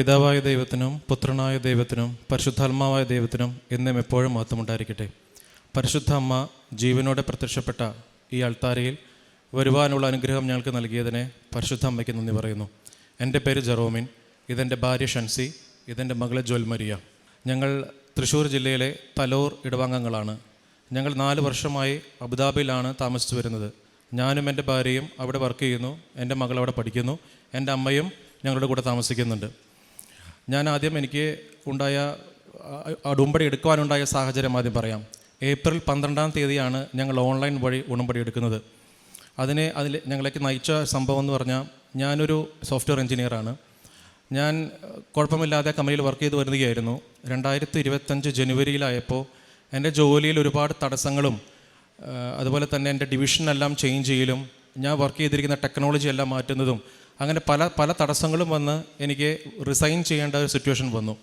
പിതാവായ ദൈവത്തിനും പുത്രനായ ദൈവത്തിനും പരിശുദ്ധാത്മാവായ ദൈവത്തിനും എന്നും എപ്പോഴും മഹത്വമുണ്ടായിരിക്കട്ടെ. പരിശുദ്ധ അമ്മ ജീവനോടെ പ്രത്യക്ഷപ്പെട്ട ഈ അൾത്താരയിൽ വരുവാനുള്ള അനുഗ്രഹം ഞങ്ങൾക്ക് നൽകിയതിനെ പരിശുദ്ധ അമ്മയ്ക്ക് നന്ദി പറയുന്നു. എന്റെ പേര് ജെറോമിൻ ഇതെന്റെ ഭാര്യ ഷൻസി ഇതെന്റെ മകൾ ജോൽമരിയ. ഞങ്ങൾ തൃശ്ശൂർ ജില്ലയിലെ തലോർ ഇടവാംഗങ്ങളാണ്. ഞങ്ങൾ നാല് വർഷമായി അബുദാബിയിലാണ് താമസിച്ചു വരുന്നത്. ഞാനും എന്റെ ഭാര്യയും അവിടെ വർക്ക് ചെയ്യുന്നു എന്റെ മകൾ അവിടെ പഠിക്കുന്നു എന്റെ അമ്മയും ഞങ്ങളുടെ കൂടെ താമസിക്കുന്നുണ്ട്. ഞാൻ ആദ്യം എനിക്ക് ഉണ്ടായ ഉടമ്പടി എടുക്കുവാനുണ്ടായ സാഹചര്യം ആദ്യം പറയാം. ഏപ്രിൽ പന്ത്രണ്ടാം തീയതിയാണ് ഞങ്ങൾ ഓൺലൈൻ വഴി ഉടമ്പടി എടുക്കുന്നത്. അതിനെ അതിൽ ഞങ്ങളേക്ക് നയിച്ച സംഭവം എന്ന് പറഞ്ഞാൽ ഞാനൊരു സോഫ്റ്റ്വെയർ എഞ്ചിനീയറാണ്. ഞാൻ കുഴപ്പമില്ലാതെ കമ്പനിയിൽ വർക്ക് ചെയ്ത് വരികയായിരുന്നു രണ്ടായിരത്തി ഇരുപത്തഞ്ച് ജനുവരിയിലായപ്പോൾ എന്റെ ജോലിയിൽ ഒരുപാട് തടസ്സങ്ങളും അതുപോലെ തന്നെ എന്റെ ഡിവിഷനെല്ലാം ചേഞ്ച് ചെയ്യലും ഞാൻ വർക്ക് ചെയ്തിരിക്കുന്ന ടെക്നോളജി എല്ലാം മാറ്റുന്നതും അങ്ങനെ പല പല തടസ്സങ്ങളും വന്ന് എനിക്ക് റിസൈൻ ചെയ്യേണ്ട ഒരു സിറ്റുവേഷൻ വന്നു.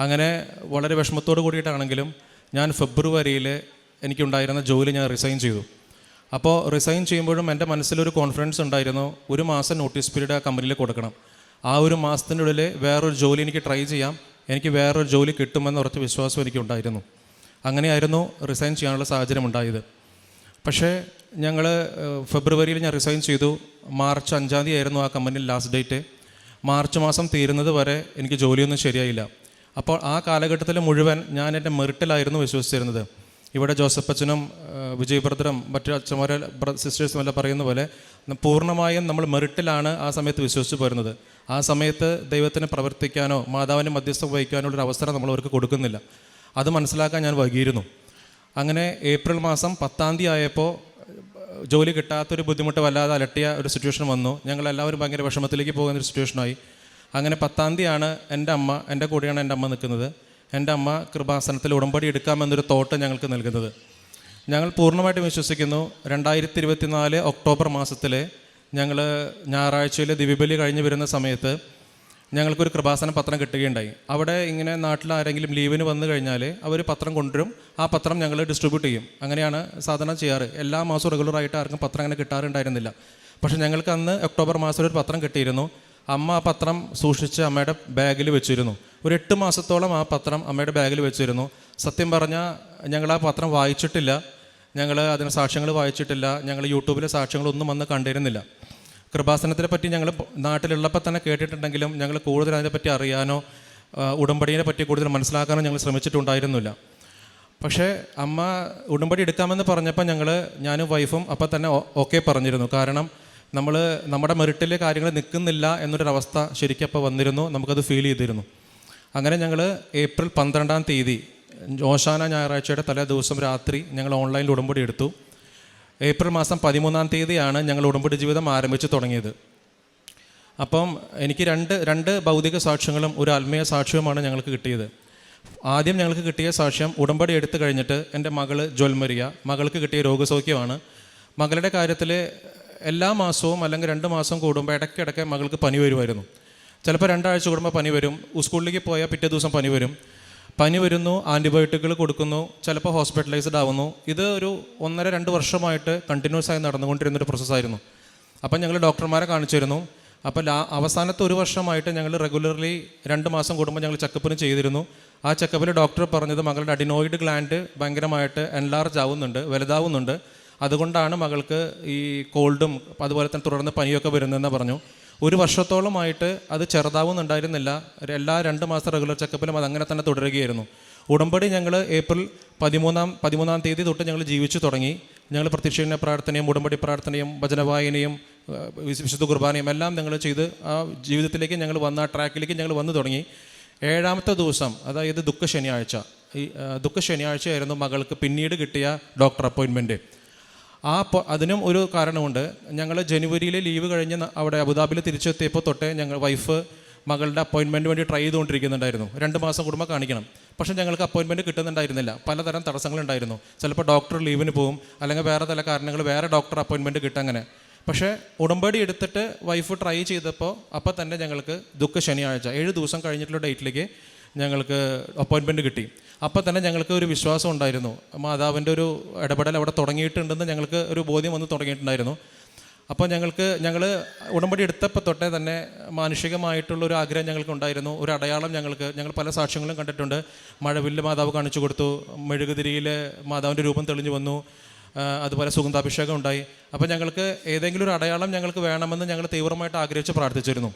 അങ്ങനെ വളരെ വിഷമത്തോട് കൂടിയിട്ടാണെങ്കിലും ഞാൻ ഫെബ്രുവരിയിൽ എനിക്കുണ്ടായിരുന്ന ജോലി ഞാൻ റിസൈൻ ചെയ്തു. അപ്പോൾ റിസൈൻ ചെയ്യുമ്പോഴും എന്റെ മനസ്സിലൊരു കോൺഫിഡൻസ് ഉണ്ടായിരുന്നു ഒരു മാസം നോട്ടീസ് പീരീഡ് ആ കമ്പനിയിൽ കൊടുക്കണം. ആ ഒരു മാസത്തിനുള്ളിൽ വേറൊരു ജോലി എനിക്ക് ട്രൈ ചെയ്യാം എനിക്ക് വേറൊരു ജോലി കിട്ടുമെന്ന് ഉറച്ച വിശ്വാസം എനിക്കുണ്ടായിരുന്നു. അങ്ങനെയായിരുന്നു റിസൈൻ ചെയ്യാനുള്ള സാഹചര്യം ഉണ്ടായത്. പക്ഷേ ഞങ്ങൾ ഫെബ്രുവരിയിൽ ഞാൻ റിസൈൻ ചെയ്തു. മാർച്ച് അഞ്ചാം തീയതി ആയിരുന്നു ആ കമ്പനിയിൽ ലാസ്റ്റ് ഡേറ്റ് മാർച്ച് മാസം തീരുന്നത് വരെ എനിക്ക് ജോലിയൊന്നും ശരിയായില്ല. അപ്പോൾ ആ കാലഘട്ടത്തിൽ മുഴുവൻ ഞാൻ എന്റെ മെറിറ്റിലായിരുന്നു വിശ്വസിച്ചിരുന്നത്. ഇവിടെ ജോസഫ് അച്ഛനും ഏഹ്, വിജയ് ബ്രദറും മറ്റു അച്ഛന്മാരെ സിസ്റ്റേഴ്സും എല്ലാം പറയുന്ന പോലെ പൂർണമായും നമ്മൾ മെറിറ്റിലാണ് ആ സമയത്ത് വിശ്വസിച്ച് പോരുന്നത്. ആ സമയത്ത് ദൈവത്തിന് പ്രവർത്തിക്കാനോ മാതാവിന് മധ്യസ്ഥം വഹിക്കാനോ ഒരു അവസരം നമ്മൾ അവർക്ക് കൊടുക്കുന്നില്ല. അത് മനസ്സിലാക്കാൻ ഞാൻ വൈകിയിരുന്നു. അങ്ങനെ ഏപ്രിൽ മാസം പത്താം തീയതി ആയപ്പോൾ ജോലി കിട്ടാത്തൊരു ബുദ്ധിമുട്ട് വല്ലാതെ അലട്ടിയ ഒരു സിറ്റുവേഷൻ വന്നു. ഞങ്ങളെല്ലാവരും ഭയങ്കര വിഷമത്തിലേക്ക് പോകുന്ന ഒരു സിറ്റുവേഷനായി അങ്ങനെ പത്താം തീയതിയാണ് എന്റെ അമ്മ എന്റെ കൂടെയാണ് എന്റെ അമ്മ നിൽക്കുന്നത്. എന്റെ അമ്മ കൃപാസനത്തിൽ ഉടമ്പടി എടുക്കാമെന്നൊരു തോട്ട് ഞങ്ങൾക്ക് നൽകുന്നത്. ഞങ്ങൾ പൂർണമായിട്ടും വിശ്വസിക്കുന്നു. രണ്ടായിരത്തി ഇരുപത്തിനാല് ഒക്ടോബർ മാസത്തിൽ ഞങ്ങൾ ഞായറാഴ്ചയിൽ ദിവ്യബലി കഴിഞ്ഞ് വരുന്ന സമയത്ത് ഞങ്ങൾക്കൊരു കൃപാസന പത്രം കിട്ടുകയുണ്ടായി. അവിടെ ഇങ്ങനെ നാട്ടിൽ ആരെങ്കിലും ലീവിന് വന്നു കഴിഞ്ഞാൽ അവർ പത്രം കൊണ്ടുവരും. ആ പത്രം ഞങ്ങൾ ഡിസ്ട്രിബ്യൂട്ട് ചെയ്യും. അങ്ങനെയാണ് സാധാരണ ചെയ്യാറ്. എല്ലാ മാസവും റെഗുലറായിട്ട് ആർക്കും പത്രം അങ്ങനെ കിട്ടാറുണ്ടായിരുന്നില്ല. പക്ഷേ ഞങ്ങൾക്ക് അന്ന് ഒക്ടോബർ മാസം ഒരു പത്രം കിട്ടിയിരുന്നു. അമ്മ ആ പത്രം സൂക്ഷിച്ച് അമ്മയുടെ ബാഗിൽ വെച്ചിരുന്നു. ഒരു എട്ട് മാസത്തോളം ആ പത്രം അമ്മയുടെ ബാഗിൽ വെച്ചിരുന്നു. സത്യം പറഞ്ഞാൽ ഞങ്ങൾ ആ പത്രം വായിച്ചിട്ടില്ല. ഞങ്ങൾ അതിന് സാക്ഷ്യങ്ങൾ വായിച്ചിട്ടില്ല. ഞങ്ങൾ യൂട്യൂബിലെ സാക്ഷ്യങ്ങളൊന്നും അന്ന് കണ്ടിരുന്നില്ല. കൃപാസനത്തിനെ പറ്റി ഞങ്ങൾ നാട്ടിലുള്ളപ്പോൾ തന്നെ കേട്ടിട്ടുണ്ടെങ്കിലും ഞങ്ങൾ കൂടുതൽ അതിനെപ്പറ്റി അറിയാനോ ഉടമ്പടിയെ പറ്റി കൂടുതൽ മനസ്സിലാക്കാനോ ഞങ്ങൾ ശ്രമിച്ചിട്ടുണ്ടായിരുന്നില്ല. പക്ഷേ അമ്മ ഉടമ്പടി എടുക്കാമെന്ന് പറഞ്ഞപ്പോൾ ഞങ്ങൾ ഞാനും വൈഫും അപ്പം തന്നെ ഓക്കെ പറഞ്ഞിരുന്നു. കാരണം നമ്മൾ നമ്മുടെ മെറിറ്റിലെ കാര്യങ്ങൾ നിൽക്കുന്നില്ല എന്നൊരവസ്ഥ ശരിക്കും അപ്പോൾ വന്നിരുന്നു. നമുക്കത് ഫീൽ ചെയ്തിരുന്നു. അങ്ങനെ ഞങ്ങൾ ഏപ്രിൽ പന്ത്രണ്ടാം തീയതി ഓശാന ഞായറാഴ്ചയുടെ തലേ ദിവസം രാത്രി ഞങ്ങൾ ഓൺലൈനിൽ ഉടമ്പടി എടുത്തു. ഏപ്രിൽ മാസം പതിമൂന്നാം തീയതിയാണ് ഞങ്ങൾ ഉടമ്പടി ജീവിതം ആരംഭിച്ച് തുടങ്ങിയത്. അപ്പം എനിക്ക് രണ്ട് രണ്ട് ഭൗതിക സാക്ഷ്യങ്ങളും ഒരു ആത്മീയ സാക്ഷ്യവുമാണ് ഞങ്ങൾക്ക് കിട്ടിയത്. ആദ്യം ഞങ്ങൾക്ക് കിട്ടിയ സാക്ഷ്യം ഉടമ്പടി എടുത്തു കഴിഞ്ഞിട്ട് എന്റെ മകൾ ജ്വൽമരിയ മകൾക്ക് കിട്ടിയ രോഗസൗഖ്യമാണ്. മകളുടെ കാര്യത്തിൽ എല്ലാ മാസവും അല്ലെങ്കിൽ രണ്ട് മാസം കൂടുമ്പോൾ ഇടയ്ക്കിടയ്ക്ക് മകൾക്ക് പനി വരുമായിരുന്നു. ചിലപ്പോൾ രണ്ടാഴ്ച കൂടുമ്പോൾ പനി വരും സ്കൂളിലേക്ക് പോയാൽ പിറ്റേ ദിവസം പനി വരും. പനി വരുന്നു ആന്റിബയോട്ടിക്കുകൾ കൊടുക്കുന്നു ചിലപ്പോൾ ഹോസ്പിറ്റലൈസ്ഡ് ആവുന്നു. ഇത് ഒരു ഒന്നര രണ്ട് വർഷമായിട്ട് കണ്ടിന്യൂസ് ആയി നടന്നുകൊണ്ടിരുന്നൊരു പ്രോസസ്സായിരുന്നു അപ്പം ഞങ്ങൾ ഡോക്ടർമാരെ കാണിച്ചിരുന്നു അപ്പോൾ ലാ അവസാനത്തെ ഒരു വർഷമായിട്ട് ഞങ്ങൾ റെഗുലർലി രണ്ട് മാസം കൂടുമ്പോൾ ഞങ്ങൾ ചെക്കപ്പിന് ചെയ്തിരുന്നു. ആ ചെക്കപ്പിൽ ഡോക്ടർ പറഞ്ഞത് മകളുടെ അഡിനോയിഡ് ഗ്ലാൻഡ് ഭയങ്കരമായിട്ട് എൻലാർജ് ആവുന്നുണ്ട് വലുതാവുന്നുണ്ട്. അതുകൊണ്ടാണ് മകൾക്ക് ഈ കോൾഡും അതുപോലെ തന്നെ തുടർന്ന് പനിയൊക്കെ വരുന്നതെന്ന് പറഞ്ഞു. ഒരു വർഷത്തോളമായിട്ട് അത് ചെറുതാവുന്നുണ്ടായിരുന്നില്ല. എല്ലാ രണ്ട് മാസം റെഗുലർ ചെക്കപ്പിലും അത് അങ്ങനെ തന്നെ തുടരുകയായിരുന്നു. ഉടമ്പടി ഞങ്ങൾ ഏപ്രിൽ പതിമൂന്നാം പതിമൂന്നാം തീയതി തൊട്ട് ഞങ്ങൾ ജീവിച്ചു തുടങ്ങി. ഞങ്ങൾ പ്രത്യക്ഷീണ പ്രാർത്ഥനയും ഉടമ്പടി പ്രാർത്ഥനയും ഭജനവായനയും വിശുദ്ധ കുർബാനയും എല്ലാം ഞങ്ങൾ ചെയ്ത് ആ ജീവിതത്തിലേക്ക് ഞങ്ങൾ വന്ന ആ ട്രാക്കിലേക്ക് ഞങ്ങൾ വന്നു തുടങ്ങി. ഏഴാമത്തെ ദിവസം അതായത് ദുഃഖ ശനിയാഴ്ച ഈ ദുഃഖ ശനിയാഴ്ചയായിരുന്നു മകൾക്ക് പിന്നീട് കിട്ടിയ ഡോക്ടർ അപ്പോയിൻമെന്റ് ആ അതിനും ഒരു കാരണമുണ്ട്. ഞങ്ങൾ ജനുവരിയിലെ ലീവ് കഴിഞ്ഞ് അവിടെ അബുദാബിയിൽ തിരിച്ചെത്തിയപ്പോൾ തൊട്ടേ ഞങ്ങൾ വൈഫ് മകളുടെ അപ്പോയിൻമെന്റ് വേണ്ടി ട്രൈ ചെയ്തുകൊണ്ടിരിക്കുന്നുണ്ടായിരുന്നു. രണ്ട് മാസം കൂടുമ്പോൾ കാണിക്കണം. പക്ഷേ ഞങ്ങൾക്ക് അപ്പോയിൻമെന്റ് കിട്ടുന്നുണ്ടായിരുന്നില്ല. പലതരം തടസ്സങ്ങളുണ്ടായിരുന്നു. ചിലപ്പോൾ ഡോക്ടർ ലീവിന് പോകും അല്ലെങ്കിൽ വേറെ ചില കാരണങ്ങൾ വേറെ ഡോക്ടർ അപ്പോയിൻമെന്റ് കിട്ടും അങ്ങനെ. പക്ഷേ ഉടമ്പടി എടുത്തിട്ട് വൈഫ് ട്രൈ ചെയ്തപ്പോൾ അപ്പോൾ തന്നെ ഞങ്ങൾക്ക് ദുഃഖ ശനിയാഴ്ച ഏഴ് ദിവസം കഴിഞ്ഞിട്ടുള്ള ഡേറ്റിലേക്ക് ഞങ്ങൾക്ക് അപ്പോയിൻമെന്റ് കിട്ടി. അപ്പോൾ തന്നെ ഞങ്ങൾക്ക് ഒരു വിശ്വാസം ഉണ്ടായിരുന്നു. മാതാവിന്റെ ഒരു ഇടപെടൽ അവിടെ തുടങ്ങിയിട്ടുണ്ടെന്ന് ഞങ്ങൾക്ക് ഒരു ബോധ്യം വന്ന് തുടങ്ങിയിട്ടുണ്ടായിരുന്നു. അപ്പോൾ ഞങ്ങൾക്ക് ഞങ്ങൾ ഉടമ്പടി എടുത്തപ്പോൾ തൊട്ടേ തന്നെ മാനുഷികമായിട്ടുള്ള ഒരു ആഗ്രഹം ഞങ്ങൾക്ക് ഉണ്ടായിരുന്നു ഒരു അടയാളം ഞങ്ങൾക്ക് ഞങ്ങൾ പല സാക്ഷ്യങ്ങളും കണ്ടിട്ടുണ്ട്. മഴവില്ല് മാതാവ് കാണിച്ചു കൊടുത്തു. മെഴുകുതിരിയിൽ മാതാവിന്റെ രൂപം തെളിഞ്ഞു വന്നു. അതുപോലെ സുഗന്ധാഭിഷേകം ഉണ്ടായി. അപ്പോൾ ഞങ്ങൾക്ക് ഏതെങ്കിലും ഒരു അടയാളം ഞങ്ങൾക്ക് വേണമെന്ന് ഞങ്ങൾ തീവ്രമായിട്ട് ആഗ്രഹിച്ച് പ്രാർത്ഥിച്ചിരുന്നു.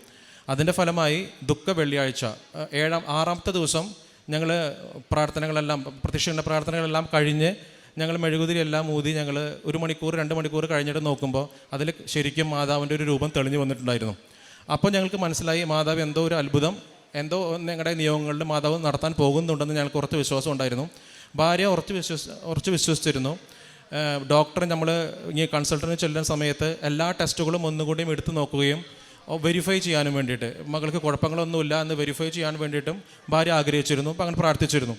അതിന്റെ ഫലമായി ദുഃഖ വെള്ളിയാഴ്ച ഏഴാം ആറാമത്തെ ദിവസം ഞങ്ങൾ പ്രാർത്ഥനകളെല്ലാം പ്രത്യക്ഷ പ്രാർത്ഥനകളെല്ലാം കഴിഞ്ഞ് ഞങ്ങൾ മെഴുകുതിരിയെല്ലാം ഊതി ഞങ്ങൾ ഒരു മണിക്കൂർ രണ്ട് മണിക്കൂർ കഴിഞ്ഞിട്ട് നോക്കുമ്പോൾ അതിൽ ശരിക്കും മാതാവിന്റെ ഒരു രൂപം തെളിഞ്ഞു വന്നിട്ടുണ്ടായിരുന്നു. അപ്പോൾ ഞങ്ങൾക്ക് മനസ്സിലായി മാതാവ് എന്തോ ഒരു അത്ഭുതം എന്തോ ഞങ്ങളുടെ നിയോഗങ്ങളിൽ മാതാവ് നടത്താൻ പോകുന്നുണ്ടെന്ന് ഞങ്ങൾക്ക് കുറച്ച് വിശ്വാസം ഉണ്ടായിരുന്നു. ഭാര്യ ഉറച്ച് വിശ്വസ് ഉറച്ച് വിശ്വസിച്ചിരുന്നു. ഡോക്ടറെ നമ്മൾ ഈ കൺസൾട്ടന്റ് ചെല്ലുന്ന സമയത്ത് എല്ലാ ടെസ്റ്റുകളും ഒന്നുകൂടിയും എടുത്തു നോക്കുകയും വെരിഫൈ ചെയ്യാനും വേണ്ടിയിട്ട്. മകൾക്ക് കുഴപ്പങ്ങളൊന്നുമില്ല എന്ന് വെരിഫൈ ചെയ്യാൻ വേണ്ടിയിട്ടും ഭാര്യ ആഗ്രഹിച്ചിരുന്നു അപ്പം അങ്ങനെ പ്രാർത്ഥിച്ചിരുന്നു.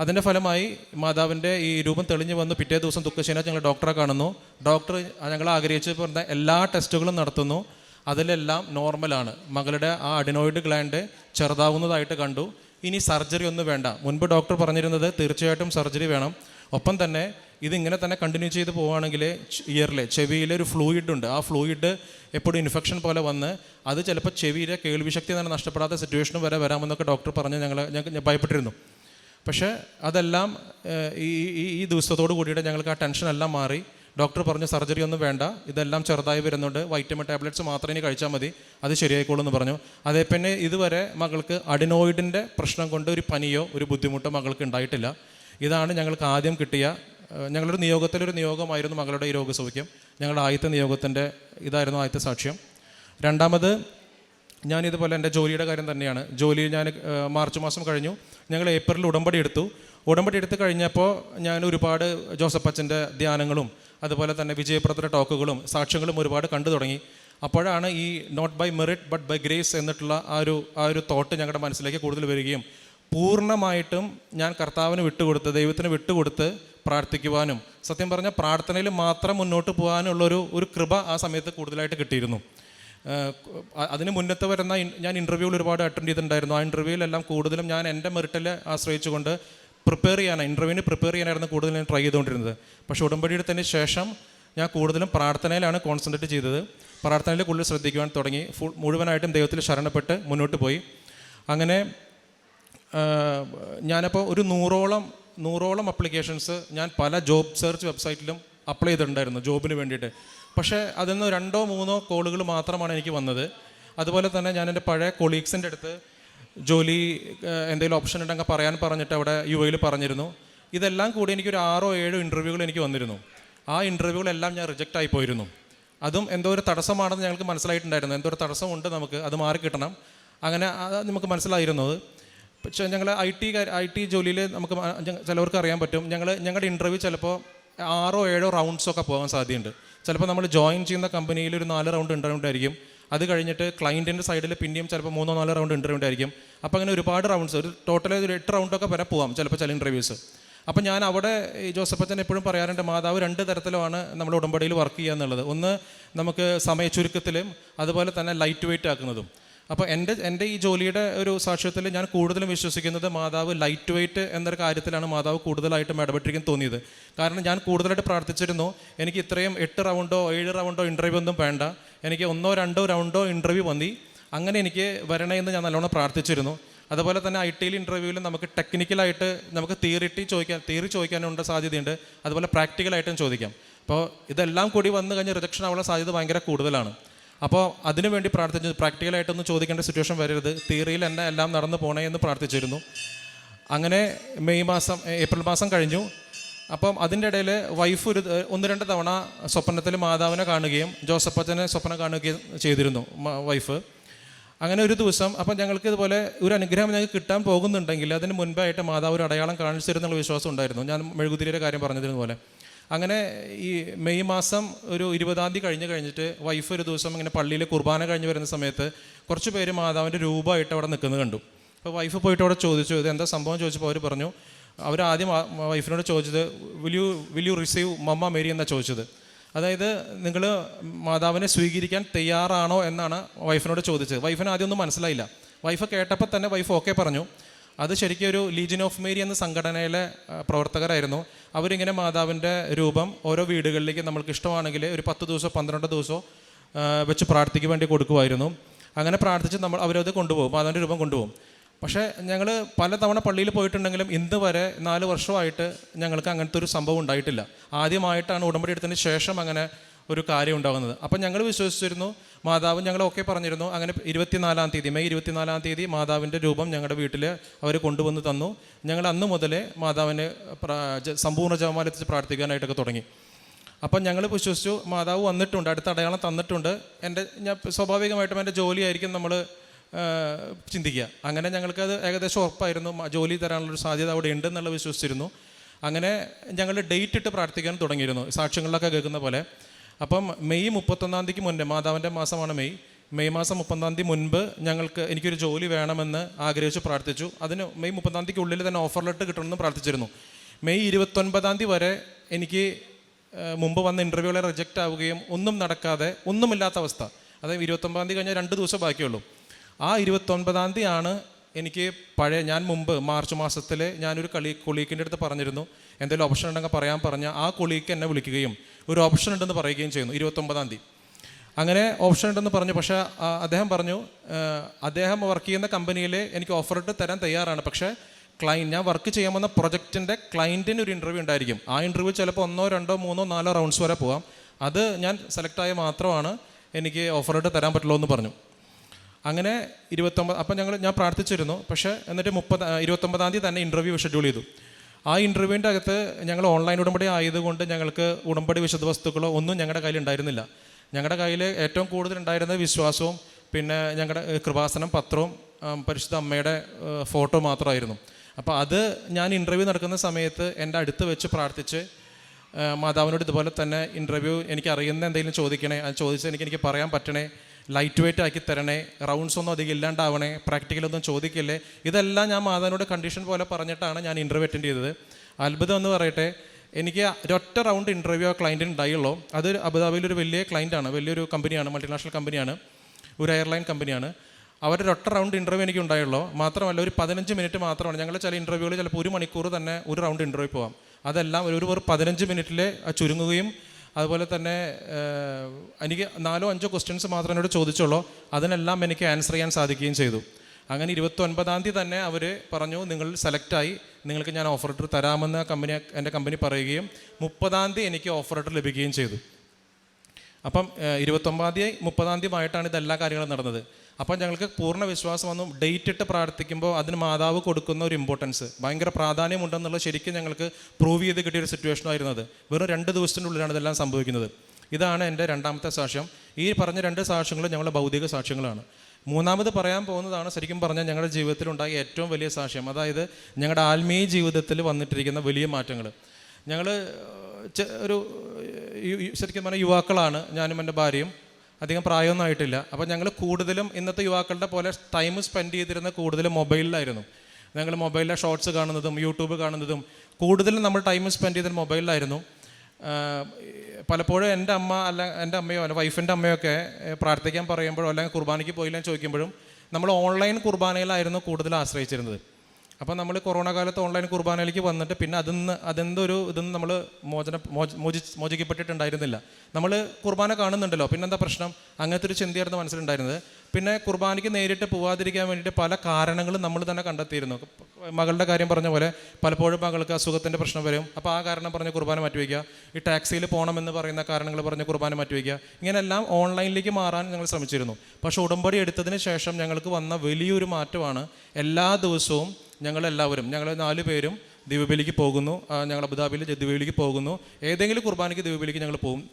അതിന്റെ ഫലമായി മാതാവിന്റെ ഈ രൂപം തെളിഞ്ഞു വന്ന് പിറ്റേ ദിവസം ദുഃഖശേന ഞങ്ങൾ ഡോക്ടറെ കാണുന്നു. ഡോക്ടർ ഞങ്ങൾ ആഗ്രഹിച്ച് പറഞ്ഞ എല്ലാ ടെസ്റ്റുകളും നടത്തുന്നു. അതിലെല്ലാം നോർമലാണ് മകളുടെ ആ അഡിനോയിഡ് ഗ്ലാൻഡ് ചെറുതാവുന്നതായിട്ട് കണ്ടു. ഇനി സർജറി ഒന്നും വേണ്ട. മുൻപ് ഡോക്ടർ പറഞ്ഞിരുന്നത് തീർച്ചയായിട്ടും സർജറി വേണം. ഒപ്പം തന്നെ ഇതിങ്ങനെ തന്നെ കണ്ടിന്യൂ ചെയ്ത് പോവുകയാണെങ്കിൽ ഇയറിലെ ചെവിയിലെ ഒരു ഫ്ലൂയിഡ് ഉണ്ട്. ആ ഫ്ലൂയിഡ് എപ്പോഴും ഇൻഫെക്ഷൻ പോലെ വന്ന് അത് ചിലപ്പോൾ ചെവിയിലെ കേൾവിശക്തി തന്നെ നഷ്ടപ്പെടാത്ത സിറ്റുവേഷൻ വരെ വരാമെന്നൊക്കെ ഡോക്ടർ പറഞ്ഞ് ഞങ്ങൾ ഞങ്ങൾ ഭയപ്പെട്ടിരുന്നു. പക്ഷേ അതെല്ലാം ഈ ഈ- ദിവസത്തോട് കൂടിയിട്ട് ഞങ്ങൾക്ക് ആ ടെൻഷനെല്ലാം മാറി. ഡോക്ടർ പറഞ്ഞു സർജറി ഒന്നും വേണ്ട. ഇതെല്ലാം ചെറുതായി വരുന്നുണ്ട്. വൈറ്റമിൻ ടാബ്ലറ്റ്സ് മാത്രം ഇനി കഴിച്ചാൽ മതി. അത് ശരിയായിക്കോളൂ എന്ന് പറഞ്ഞു. അതേ പിന്നെ ഇതുവരെ മകൾക്ക് അഡിനോയിഡിന്റെ പ്രശ്നം കൊണ്ട് ഒരു പനിയോ ഒരു ബുദ്ധിമുട്ടോ മകൾക്ക് ഉണ്ടായിട്ടില്ല. ഇതാണ് ഞങ്ങൾക്ക് ആദ്യം കിട്ടിയ ഏഹ്, ഞങ്ങളൊരു നിയോഗത്തിലൊരു നിയോഗമായിരുന്നു മകളുടെ ഈ രോഗസൗഖ്യം. ഞങ്ങളുടെ ആദ്യത്തെ നിയോഗത്തിന്റെ ഇതായിരുന്നു ആദ്യത്തെ സാക്ഷ്യം. രണ്ടാമത് ഞാൻ ഇതുപോലെ എന്റെ ജോലിയുടെ കാര്യം തന്നെയാണ്. ജോലി ഞാൻ മാർച്ച് മാസം കഴിഞ്ഞു. ഞങ്ങൾ ഏപ്രിലിൽ ഉടമ്പടി എടുത്തു. ഉടമ്പടി എടുത്തു കഴിഞ്ഞപ്പോൾ ഞാൻ ഒരുപാട് ജോസഫ് അച്ഛന്റെ ധ്യാനങ്ങളും അതുപോലെ തന്നെ വിജയപ്രദയുടെ ടോക്കുകളും സാക്ഷ്യങ്ങളും ഒരുപാട് കണ്ടു തുടങ്ങി. അപ്പോഴാണ് ഈ not by merit but by grace എന്നിട്ടുള്ള ആ ഒരു ആ ഒരു തോട്ട് ഞങ്ങളുടെ മനസ്സിലേക്ക് കൂടുതൽ വരികയും പൂർണമായിട്ടും ഞാൻ കർത്താവിന് വിട്ടുകൊടുത്ത് ദൈവത്തിന് വിട്ടുകൊടുത്ത് പ്രാർത്ഥിക്കുവാനും സത്യം പറഞ്ഞാൽ പ്രാർത്ഥനയിൽ മാത്രം മുന്നോട്ട് പോകാനുള്ളൊരു ഒരു കൃപ ആ സമയത്ത് കൂടുതലായിട്ട് കിട്ടിയിരുന്നു. അതിന് മുന്നത്ത് വരുന്ന ഞാൻ ഇന്റർവ്യൂവിൽ ഒരുപാട് അറ്റൻഡ് ചെയ്തിട്ടുണ്ടായിരുന്നു. ആ ഇന്റർവ്യൂവിലെല്ലാം കൂടുതലും ഞാൻ എന്റെ മെറിറ്റിൽ ആശ്രയിച്ചുകൊണ്ട് പ്രിപ്പയർ ചെയ്യാൻ ഇന്റർവ്യൂവിന് പ്രിപ്പയർ ചെയ്യാനായിരുന്നു കൂടുതൽ ഞാൻ ട്രൈ ചെയ്തുകൊണ്ടിരുന്നത്. പക്ഷേ ഉടമ്പടിയെടുത്തതിന് ശേഷം ഞാൻ കൂടുതലും പ്രാർത്ഥനയിലാണ് കോൺസെൻട്രേറ്റ് ചെയ്തത്. പ്രാർത്ഥനയിൽ കൂടുതൽ ശ്രദ്ധിക്കുവാൻ തുടങ്ങി. ഫുൾ മുഴുവനായിട്ടും ദൈവത്തിൽ ശരണപ്പെട്ട് മുന്നോട്ട് പോയി. അങ്ങനെ ഞാനപ്പോൾ ഒരു നൂറോളം നൂറോളം അപ്ലിക്കേഷൻസ് ഞാൻ പല ജോബ് സെർച്ച് വെബ്സൈറ്റിലും അപ്ലൈ ചെയ്തിട്ടുണ്ടായിരുന്നു ജോബിന് വേണ്ടിയിട്ട്. പക്ഷേ അതിൽ നിന്ന് രണ്ടോ മൂന്നോ കോളുകൾ മാത്രമാണ് എനിക്ക് വന്നത്. അതുപോലെ തന്നെ ഞാൻ എന്റെ പഴയ കൊളീഗ്സിന്റെ അടുത്ത് ജോലി എന്തെങ്കിലും ഓപ്ഷൻ ഉണ്ടെങ്കിൽ പറയാൻ പറഞ്ഞിട്ട് അവിടെ യു എയിൽ പറഞ്ഞിരുന്നു. ഇതെല്ലാം കൂടി എനിക്കൊരു ആറോ ഏഴോ ഇന്റർവ്യൂകൾ എനിക്ക് വന്നിരുന്നു. ആ ഇന്റർവ്യൂകളെല്ലാം ഞാൻ റിജക്റ്റ് ആയി പോയിരുന്നു. അതും എന്തോ ഒരു തടസ്സമാണെന്ന് ഞങ്ങൾക്ക് മനസ്സിലായിട്ടുണ്ടായിരുന്നു. എന്തോ ഒരു തടസ്സമുണ്ട് നമുക്ക് അത് മാറി കിട്ടണം അങ്ങനെ നമുക്ക് മനസ്സിലായിരുന്നത്. പക്ഷേ ഞങ്ങൾ ഐ ടി ഐ ടി ജോലിയിൽ നമുക്ക് ചിലവർക്ക് അറിയാൻ പറ്റും. ഞങ്ങൾ ഞങ്ങളുടെ ഇന്റർവ്യൂ ചിലപ്പോൾ ആറോ ഏഴോ റൗണ്ട്സൊക്കെ പോകാൻ സാധ്യതയുണ്ട്. ചിലപ്പോൾ നമ്മൾ ജോയിൻ ചെയ്യുന്ന കമ്പനിയിൽ ഒരു നാല് റൗണ്ട് ഇന്റർവ്യൂ ആയിരിക്കും അത് കഴിഞ്ഞിട്ട് ക്ലയന്റിന്റെ സൈഡിൽ പിന്നെയും ചിലപ്പോൾ മൂന്നോ നാലോ റൗണ്ട് ഇന്റർവ്യൂ ഉണ്ടായിരിക്കും. അപ്പോൾ അങ്ങനെ ഒരുപാട് റൗണ്ട്സ് ഒരു ടോട്ടൽ ഒരു എട്ട് റൗണ്ടൊക്കെ വരെ പോകാം ചിലപ്പോൾ ചില ഇന്റർവ്യൂസ് അപ്പോൾ ഞാൻ അവിടെ ഈ ജോസഫ് അച്ഛൻ എപ്പോഴും പറയാറുണ്ട് മാതാവ് രണ്ട് തരത്തിലുമാണ് നമ്മൾ ഉടമ്പടിയിൽ വർക്ക് ചെയ്യുക എന്നുള്ളത്. ഒന്ന് നമുക്ക് സമയച്ചുരുക്കത്തിലും അതുപോലെ തന്നെ ലൈറ്റ് വെയിറ്റ് ആക്കുന്നതും. അപ്പോൾ എന്റെ എന്റെ ഈ ജോലിയുടെ ഒരു സാക്ഷ്യത്തിൽ ഞാൻ കൂടുതലും വിശ്വസിക്കുന്നത് മാതാവ് ലൈറ്റ് വെയിറ്റ് എന്നൊരു കാര്യത്തിലാണ് മാതാവ് കൂടുതലായിട്ടും ഇടപെട്ടിരിക്കുന്നു തോന്നിയത്. കാരണം ഞാൻ കൂടുതലായിട്ട് പ്രാർത്ഥിച്ചിരുന്നു എനിക്ക് ഇത്രയും എട്ട് റൗണ്ടോ ഏഴ് റൗണ്ടോ ഇന്റർവ്യൂ ഒന്നും വേണ്ട എനിക്ക് ഒന്നോ രണ്ടോ റൗണ്ടോ ഇന്റർവ്യൂ മതി അങ്ങനെ എനിക്ക് വരണേ എന്ന് ഞാൻ നല്ലോണം പ്രാർത്ഥിച്ചിരുന്നു. അതുപോലെ തന്നെ ഐ ടിയിൽ ഇന്റർവ്യൂവിൽ നമുക്ക് ടെക്നിക്കലായിട്ട് നമുക്ക് തിയറിറ്റി ചോദിക്കാൻ തിയറി ചോദിക്കാനുള്ള സാധ്യതയുണ്ട്. അതുപോലെ പ്രാക്ടിക്കലായിട്ടും ചോദിക്കാം. അപ്പോൾ ഇതെല്ലാം കൂടി വന്നു കഴിഞ്ഞാൽ റിജക്ഷൻ ആവാനുള്ള സാധ്യത ഭയങ്കര കൂടുതലാണ്. അപ്പോൾ അതിനു വേണ്ടി പ്രാർത്ഥിച്ചു. പ്രാക്ടിക്കലായിട്ടൊന്നും ചോദിക്കേണ്ട സിറ്റുവേഷൻ വരരുത്. തിയറിയിൽ എന്നെ എല്ലാം നടന്നു പോണേ എന്ന് പ്രാർത്ഥിച്ചിരുന്നു. അങ്ങനെ മെയ് മാസം ഏപ്രിൽ മാസം കഴിഞ്ഞു. അപ്പം അതിന്റെ ഇടയിൽ വൈഫ് ഒരു ഒന്ന് രണ്ട് തവണ സ്വപ്നത്തിൽ മാതാവിനെ കാണുകയും ജോസഫ് അച്ഛനെ സ്വപ്നം കാണുകയും ചെയ്തിരുന്നു വൈഫ് അങ്ങനെ ഒരു ദിവസം അപ്പം ഞങ്ങൾക്ക് ഇതുപോലെ ഒരു അനുഗ്രഹം ഞങ്ങൾക്ക് കിട്ടാൻ പോകുന്നുണ്ടെങ്കിൽ അതിന് മുൻപായിട്ട് മാതാവ് ഒരു അടയാളം കാണിച്ചു തരുന്നുള്ള വിശ്വാസം ഉണ്ടായിരുന്നു. ഞാൻ മെഴുകുതിരിയുടെ കാര്യം പറഞ്ഞതിന് അങ്ങനെ ഈ മെയ് മാസം ഒരു ഇരുപതാം തീയതി കഴിഞ്ഞ് കഴിഞ്ഞിട്ട് വൈഫ് ഒരു ദിവസം ഇങ്ങനെ പള്ളിയിൽ കുർബാന കഴിഞ്ഞ് വരുന്ന സമയത്ത് കുറച്ച് പേര് മാതാവിന്റെ രൂപമായിട്ട് അവിടെ നിൽക്കുന്നത് കണ്ടു. അപ്പോൾ വൈഫ് പോയിട്ട് അവിടെ ചോദിച്ചു ഇത് എന്താ സംഭവം? ചോദിച്ചപ്പോൾ അവർ പറഞ്ഞു അവർ ആദ്യം വൈഫിനോട് ചോദിച്ചത് will you will you receive mamma Mary എന്നാണ് ചോദിച്ചത്. അതായത് നിങ്ങൾ മാതാവിനെ സ്വീകരിക്കാൻ തയ്യാറാണോ എന്നാണ് വൈഫിനോട് ചോദിച്ചത്. വൈഫിന് ആദ്യം ഒന്നും മനസ്സിലായില്ല. വൈഫ് കേട്ടപ്പോൾ തന്നെ വൈഫ് ഓക്കെ പറഞ്ഞു. അത് ശരിക്കും ഒരു ലീജൻ ഓഫ് മേരി എന്ന സംഘടനയിലെ പ്രവർത്തകരായിരുന്നു. അവരിങ്ങനെ മാതാവിന്റെ രൂപം ഓരോ വീടുകളിലേക്ക് നമ്മൾക്ക് ഇഷ്ടമാണെങ്കിൽ ഒരു പത്ത് ദിവസമോ പന്ത്രണ്ട് ദിവസമോ വെച്ച് പ്രാർത്ഥിക്ക് വേണ്ടി കൊടുക്കുമായിരുന്നു. അങ്ങനെ പ്രാർത്ഥിച്ച് നമ്മൾ അവരത് കൊണ്ടുപോകും മാതാവിന്റെ രൂപം കൊണ്ടുപോകും. പക്ഷേ ഞങ്ങൾ പലതവണ പള്ളിയിൽ പോയിട്ടുണ്ടെങ്കിലും ഇന്ന് വരെ നാല് വർഷമായിട്ട് ഞങ്ങൾക്ക് അങ്ങനത്തെ ഒരു സംഭവം ഉണ്ടായിട്ടില്ല. ആദ്യമായിട്ടാണ് ഉടമ്പടി എടുത്തതിന് ശേഷം അങ്ങനെ ഒരു കാര്യം ഉണ്ടാകുന്നത് അപ്പം ഞങ്ങൾ വിശ്വസിച്ചിരുന്നു മാതാവ് ഞങ്ങൾ ഓക്കെ പറഞ്ഞിരുന്നു അങ്ങനെ ഇരുപത്തിനാലാം തീയതി മെയ് ഇരുപത്തിനാലാം തീയതി മാതാവിന്റെ രൂപം ഞങ്ങളുടെ വീട്ടിൽ അവർ കൊണ്ടുവന്ന് തന്നു. ഞങ്ങൾ അന്ന് മുതലേ മാതാവിനെ സമ്പൂർണ ജപമാലെത്തിച്ച് പ്രാർത്ഥിക്കാനായിട്ടൊക്കെ തുടങ്ങി. അപ്പം ഞങ്ങൾ വിശ്വസിച്ചു മാതാവ് വന്നിട്ടുണ്ട് അടുത്ത അടയാളം തന്നിട്ടുണ്ട്. എന്റെ ഞാൻ സ്വാഭാവികമായിട്ടും എന്റെ ജോലിയായിരിക്കും നമ്മൾ ചിന്തിക്കുക. അങ്ങനെ ഞങ്ങൾക്കത് ഏകദേശം ഉറപ്പായിരുന്നു ജോലി തരാനുള്ളൊരു സാധ്യത അവിടെ ഉണ്ടെന്നുള്ള വിശ്വസിച്ചിരുന്നു. അങ്ങനെ ഞങ്ങൾ ഡേറ്റ് ഇട്ട് പ്രാർത്ഥിക്കാൻ തുടങ്ങിയിരുന്നു സാക്ഷ്യങ്ങളിലൊക്കെ കേൾക്കുന്ന പോലെ. അപ്പം മെയ് മുപ്പത്തൊന്നാം തീയതിക്ക് മുന്നേ മാതാവിന്റെ മാസമാണ് മെയ്. മെയ് മാസം മുപ്പത്താം തീയതി മുൻപ് ഞങ്ങൾക്ക് എനിക്കൊരു ജോലി വേണമെന്ന് ആഗ്രഹിച്ച് പ്രാർത്ഥിച്ചു. അതിന് മെയ് മുപ്പത്താം തീയതിക്ക് ഉള്ളിൽ തന്നെ ഓഫർ ലെറ്റർ കിട്ടണമെന്ന് പ്രാർത്ഥിച്ചിരുന്നു. മെയ് ഇരുപത്തൊൻപതാം തീയതി വരെ എനിക്ക് മുമ്പ് വന്ന ഇന്റർവ്യൂകളെ റിജക്റ്റ് ആവുകയും ഒന്നും നടക്കാതെ ഒന്നുമില്ലാത്ത അവസ്ഥ. അതായത് ഇരുപത്തൊമ്പതാം തീയതി കഴിഞ്ഞാൽ രണ്ട് ദിവസം ബാക്കിയുള്ളൂ. ആ ഇരുപത്തൊൻപതാം തീയതിയാണ് എനിക്ക് പഴയ ഞാൻ മുമ്പ് മാർച്ച് മാസത്തിൽ ഞാനൊരു കളി കൊളീക്കിന്റെ അടുത്ത് പറഞ്ഞിരുന്നു. എന്തെങ്കിലും ഓപ്ഷൻ ഉണ്ടെങ്കിൽ പറയാൻ പറഞ്ഞ ആ കൊളീക്ക് എന്നെ വിളിക്കുകയും ഒരു ഓപ്ഷൻ ഉണ്ടെന്ന് പറയുകയും ചെയ്യുന്നു ഇരുപത്തൊമ്പതാം തീയതി. അങ്ങനെ ഓപ്ഷൻ ഉണ്ടെന്ന് പറഞ്ഞു പക്ഷേ അദ്ദേഹം പറഞ്ഞു അദ്ദേഹം വർക്ക് ചെയ്യുന്ന കമ്പനിയിൽ എനിക്ക് ഓഫർ ഇട്ട് തരാൻ തയ്യാറാണ് പക്ഷേ ക്ലൈന്റ് ഞാൻ വർക്ക് ചെയ്യാൻ വന്ന പ്രൊജക്റ്റിന്റെ ക്ലയന്റിന് ഒരു ഇന്റർവ്യൂ ഉണ്ടായിരിക്കും. ആ ഇന്റർവ്യൂ ചിലപ്പോൾ ഒന്നോ രണ്ടോ മൂന്നോ നാലോ റൗണ്ട്സ് വരെ പോകാം അത് ഞാൻ സെലക്ട് ആയ മാത്രമാണ് എനിക്ക് ഓഫർ ഇട്ട് തരാൻ പറ്റുള്ളൂ എന്ന് പറഞ്ഞു. അങ്ങനെ ഇരുപത്തൊമ്പത് അപ്പം ഞങ്ങൾ ഞാൻ പ്രാർത്ഥിച്ചിരുന്നു പക്ഷേ എന്നിട്ട് മുപ്പത് ഇരുപത്തൊമ്പതാം തീയതി തന്നെ ഇന്റർവ്യൂ ഷെഡ്യൂൾ ചെയ്തു. ആ ഇന്റർവ്യൂവിന്റെ അകത്ത് ഞങ്ങൾ ഓൺലൈൻ ഉടമ്പടി ആയതുകൊണ്ട് ഞങ്ങൾക്ക് ഉടമ്പടി വിശദ വസ്തുക്കളോ ഒന്നും ഞങ്ങളുടെ കയ്യിൽ ഉണ്ടായിരുന്നില്ല. ഞങ്ങളുടെ കയ്യിൽ ഏറ്റവും കൂടുതൽ ഉണ്ടായിരുന്ന വിശ്വാസവും പിന്നെ ഞങ്ങളുടെ കൃപാസനം പത്രവും പരിശുദ്ധ അമ്മയുടെ ഫോട്ടോ മാത്രമായിരുന്നു. അപ്പോൾ അത് ഞാൻ ഇന്റർവ്യൂ നടക്കുന്ന സമയത്ത് എന്റെ അടുത്ത് വെച്ച് പ്രാർത്ഥിച്ച് മാതാവിനോട് ഇതുപോലെ തന്നെ ഇന്റർവ്യൂ എനിക്ക് അറിയുന്ന എന്തെങ്കിലും ചോദിക്കണേ അത് ചോദിച്ചാൽ എനിക്ക് എനിക്ക് പറയാൻ പറ്റണേ ലൈറ്റ് വെയിറ്റ് ആക്കി തരണേ റൗണ്ട്സ് ഒന്നും അധികം ഇല്ലാണ്ടാവണേ പ്രാക്ടിക്കലൊന്നും ചോദിക്കില്ലേ. ഇതെല്ലാം ഞാൻ മാതാവിനോട് കണ്ടീഷൻ പോലെ പറഞ്ഞിട്ടാണ് ഞാൻ ഇന്റർവ്യൂ അറ്റൻഡ് ചെയ്തത്. അത്ഭുതം എന്ന് പറയട്ടെ എനിക്ക് ഒരൊറ്റ റൗണ്ട് ഇന്റർവ്യൂ ആ ക്ലയന്റിന് ഉണ്ടായുള്ളൂ. അത് അബുദാബിയിൽ ഒരു വലിയ ക്ലയന്റാണ് വലിയൊരു കമ്പനിയാണ് മൾട്ടിനാഷണൽ കമ്പനിയാണ് ഒരു എയർലൈൻ കമ്പനിയാണ് അവരുടെ ഒറ്റ റൗണ്ട് ഇന്റർവ്യൂ എനിക്ക് ഉണ്ടായുള്ളൂ. മാത്രമല്ല ഒരു പതിനഞ്ച് മിനിറ്റ് മാത്രമാണ്. ഞങ്ങൾ ചില ഇന്റർവ്യൂകൾ ചിലപ്പോൾ ഒരു മണിക്കൂർ തന്നെ ഒരു റൗണ്ട് ഇന്റർവ്യൂ പോകാം അതെല്ലാം ഒരു ഒരു പതിനഞ്ച് മിനിറ്റിൽ ചുരുങ്ങുകയും അതുപോലെ തന്നെ എനിക്ക് നാലോ അഞ്ചോ ക്വസ്റ്റ്യൻസ് മാത്രം എന്നോട് ചോദിച്ചുള്ളൂ. അതിനെല്ലാം എനിക്ക് ആൻസർ ചെയ്യാൻ സാധിക്കുകയും ചെയ്തു. അങ്ങനെ ഇരുപത്തി ഒൻപതാം തീയതി തന്നെ അവർ പറഞ്ഞു നിങ്ങൾ സെലക്റ്റായി നിങ്ങൾക്ക് ഞാൻ ഓഫർ ലെറ്റർ തരാമെന്ന് കമ്പനി എന്റെ കമ്പനി പറയുകയും മുപ്പതാം തീയതി എനിക്ക് ഓഫർ ലെറ്റർ ലഭിക്കുകയും ചെയ്തു. അപ്പം ഇരുപത്തൊമ്പതാം തീയതി മുപ്പതാം ആയിട്ടാണ് ഇതെല്ലാ കാര്യങ്ങളും നടന്നത്. അപ്പം ഞങ്ങൾക്ക് പൂർണ വിശ്വാസം വന്നു. ഡേറ്റ് ഇട്ട് പ്രാർത്ഥിക്കുമ്പോൾ അതിന് മാതാവ് കൊടുക്കുന്ന ഒരു ഇമ്പോർട്ടൻസ് ഭയങ്കര പ്രാധാന്യമുണ്ടെന്നുള്ളത് ശരിക്കും ഞങ്ങൾക്ക് പ്രൂവ് ചെയ്ത് കിട്ടിയ ഒരു സിറ്റുവേഷൻ അത് വെറും രണ്ട് ദിവസത്തിന്റെ ഉള്ളിലാണ് ഇതെല്ലാം സംഭവിക്കുന്നത്. ഇതാണ് എന്റെ രണ്ടാമത്തെ സാക്ഷ്യം. ഈ പറഞ്ഞ രണ്ട് സാക്ഷ്യങ്ങളും ഞങ്ങളുടെ ഭൗതിക സാക്ഷ്യങ്ങളാണ്. മൂന്നാമത് പറയാൻ പോകുന്നതാണ് ശരിക്കും പറഞ്ഞാൽ ഞങ്ങളുടെ ജീവിതത്തിലുണ്ടായ ഏറ്റവും വലിയ സാക്ഷ്യം. അതായത് ഞങ്ങളുടെ ആത്മീയ ജീവിതത്തിൽ വന്നിട്ടിരിക്കുന്ന വലിയ മാറ്റങ്ങൾ. ഞങ്ങൾ ഒരു ശരിക്കും പറഞ്ഞാൽ യുവാക്കളാണ്. ഞാനും എന്റെ ഭാര്യയും. അധികം പ്രായമൊന്നും ആയിട്ടില്ല. അപ്പോൾ ഞങ്ങൾ കൂടുതലും ഇന്നത്തെ യുവാക്കളുടെ പോലെ ടൈം സ്പെൻഡ് ചെയ്തിരുന്ന കൂടുതലും മൊബൈലിലായിരുന്നു. ഞങ്ങൾ മൊബൈലിലെ ഷോർട്സ് കാണുന്നതും യൂട്യൂബ് കാണുന്നതും കൂടുതലും നമ്മൾ ടൈം സ്പെൻഡ് ചെയ്തത് മൊബൈലിലായിരുന്നു. പലപ്പോഴും എന്റെ അമ്മ അല്ല എന്റെ അമ്മയോ എന്റെ വൈഫിന്റെ അമ്മയൊക്കെ പ്രാർത്ഥിക്കാൻ പറയുമ്പോഴോ അല്ലെങ്കിൽ കുർബാനയ്ക്ക് പോയില്ലെന്ന് ചോദിക്കുമ്പോഴും നമ്മൾ ഓൺലൈൻ കുർബാനയിലായിരുന്നു കൂടുതൽ ആശ്രയിച്ചിരുന്നത്. അപ്പോൾ നമ്മൾ കൊറോണ കാലത്ത് ഓൺലൈൻ കുർബാനയിലേക്ക് വന്നിട്ട് പിന്നെ അതിന്ന് അതെന്തൊരു ഇതൊന്നും നമ്മൾ മോചന മോച മോചി മോചിക്കപ്പെട്ടിട്ടുണ്ടായിരുന്നില്ല. നമ്മൾ കുർബാന കാണുന്നുണ്ടല്ലോ പിന്നെന്താ പ്രശ്നം? അങ്ങനത്തെ ഒരു ചിന്തയായിരുന്നു മനസ്സിലുണ്ടായിരുന്നത്. പിന്നെ കുർബാനയ്ക്ക് നേരിട്ട് പോവാതിരിക്കാൻ വേണ്ടിയിട്ട് പല കാരണങ്ങളും നമ്മൾ തന്നെ കണ്ടെത്തിയിരുന്നു. മകളുടെ കാര്യം പറഞ്ഞ പോലെ പലപ്പോഴും മകൾക്ക് അസുഖത്തിന്റെ പ്രശ്നം വരും. അപ്പോൾ ആ കാരണം പറഞ്ഞ് കുർബാന മാറ്റിവെക്കുക. ഈ ടാക്സിയിൽ പോകണമെന്ന് പറയുന്ന കാരണങ്ങൾ പറഞ്ഞ് കുർബാന മാറ്റിവെക്കുക. ഇങ്ങനെല്ലാം ഓൺലൈനിലേക്ക് മാറാൻ ഞങ്ങൾ ശ്രമിച്ചിരുന്നു. പക്ഷേ ഉടമ്പടി എടുത്തതിന് ശേഷം ഞങ്ങൾക്ക് വന്ന വലിയൊരു മാറ്റമാണ് എല്ലാ ദിവസവും ഞങ്ങളെല്ലാവരും ഞങ്ങൾ നാല് പേരും ദിവ്യബലിക്ക് പോകുന്നു. ഞങ്ങൾ അബുദാബിയിൽ ദിവ്യബലിക്ക് പോകുന്നു. ഏതെങ്കിലും കുർബാനയ്ക്ക് ദിവ്യബലിക്ക് ഞങ്ങൾ പോകും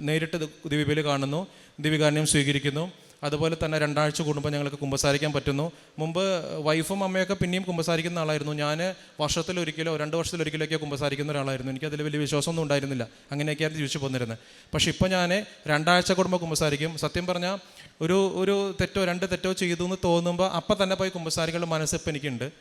നേരിട്ട് ദ- ദിവ്യബലി കാണുന്നു. ദിവ്യകാന്യം സ്വീകരിക്കുന്നു. അതുപോലെ തന്നെ രണ്ടാഴ്ച കൂടുമ്പോൾ ഞങ്ങൾക്ക് കുമ്പസാരിക്കാൻ പറ്റുന്നു. മുമ്പ് വൈഫും അമ്മയൊക്കെ പിന്നെയും കുമ്പസാരിക്കുന്ന ആളായിരുന്നു. ഞാൻ വർഷത്തിലൊരിക്കലോ രണ്ട് വർഷത്തിലൊരിക്കലൊക്കെ കുമ്പസാരിക്കുന്ന ഒരാളായിരുന്നു. എനിക്ക് അതിൽ വലിയ വിശ്വാസമൊന്നും ഉണ്ടായിരുന്നില്ല. അങ്ങനെയൊക്കെയായിരുന്നു ജീവിച്ചു പോന്നിരുന്നത്. പക്ഷേ ഇപ്പോൾ ഞാൻ രണ്ടാഴ്ച കൂടുമ്പോൾ കുമ്പസാരിക്കും. സത്യം പറഞ്ഞാൽ ഒരു ഒരു തെറ്റോ രണ്ട് തെറ്റോ ചെയ്തു എന്ന് തോന്നുമ്പോൾ അപ്പം തന്നെ പോയി കുമ്പസാരികളുടെ മനസ്സിപ്പം എനിക്കുണ്ട്.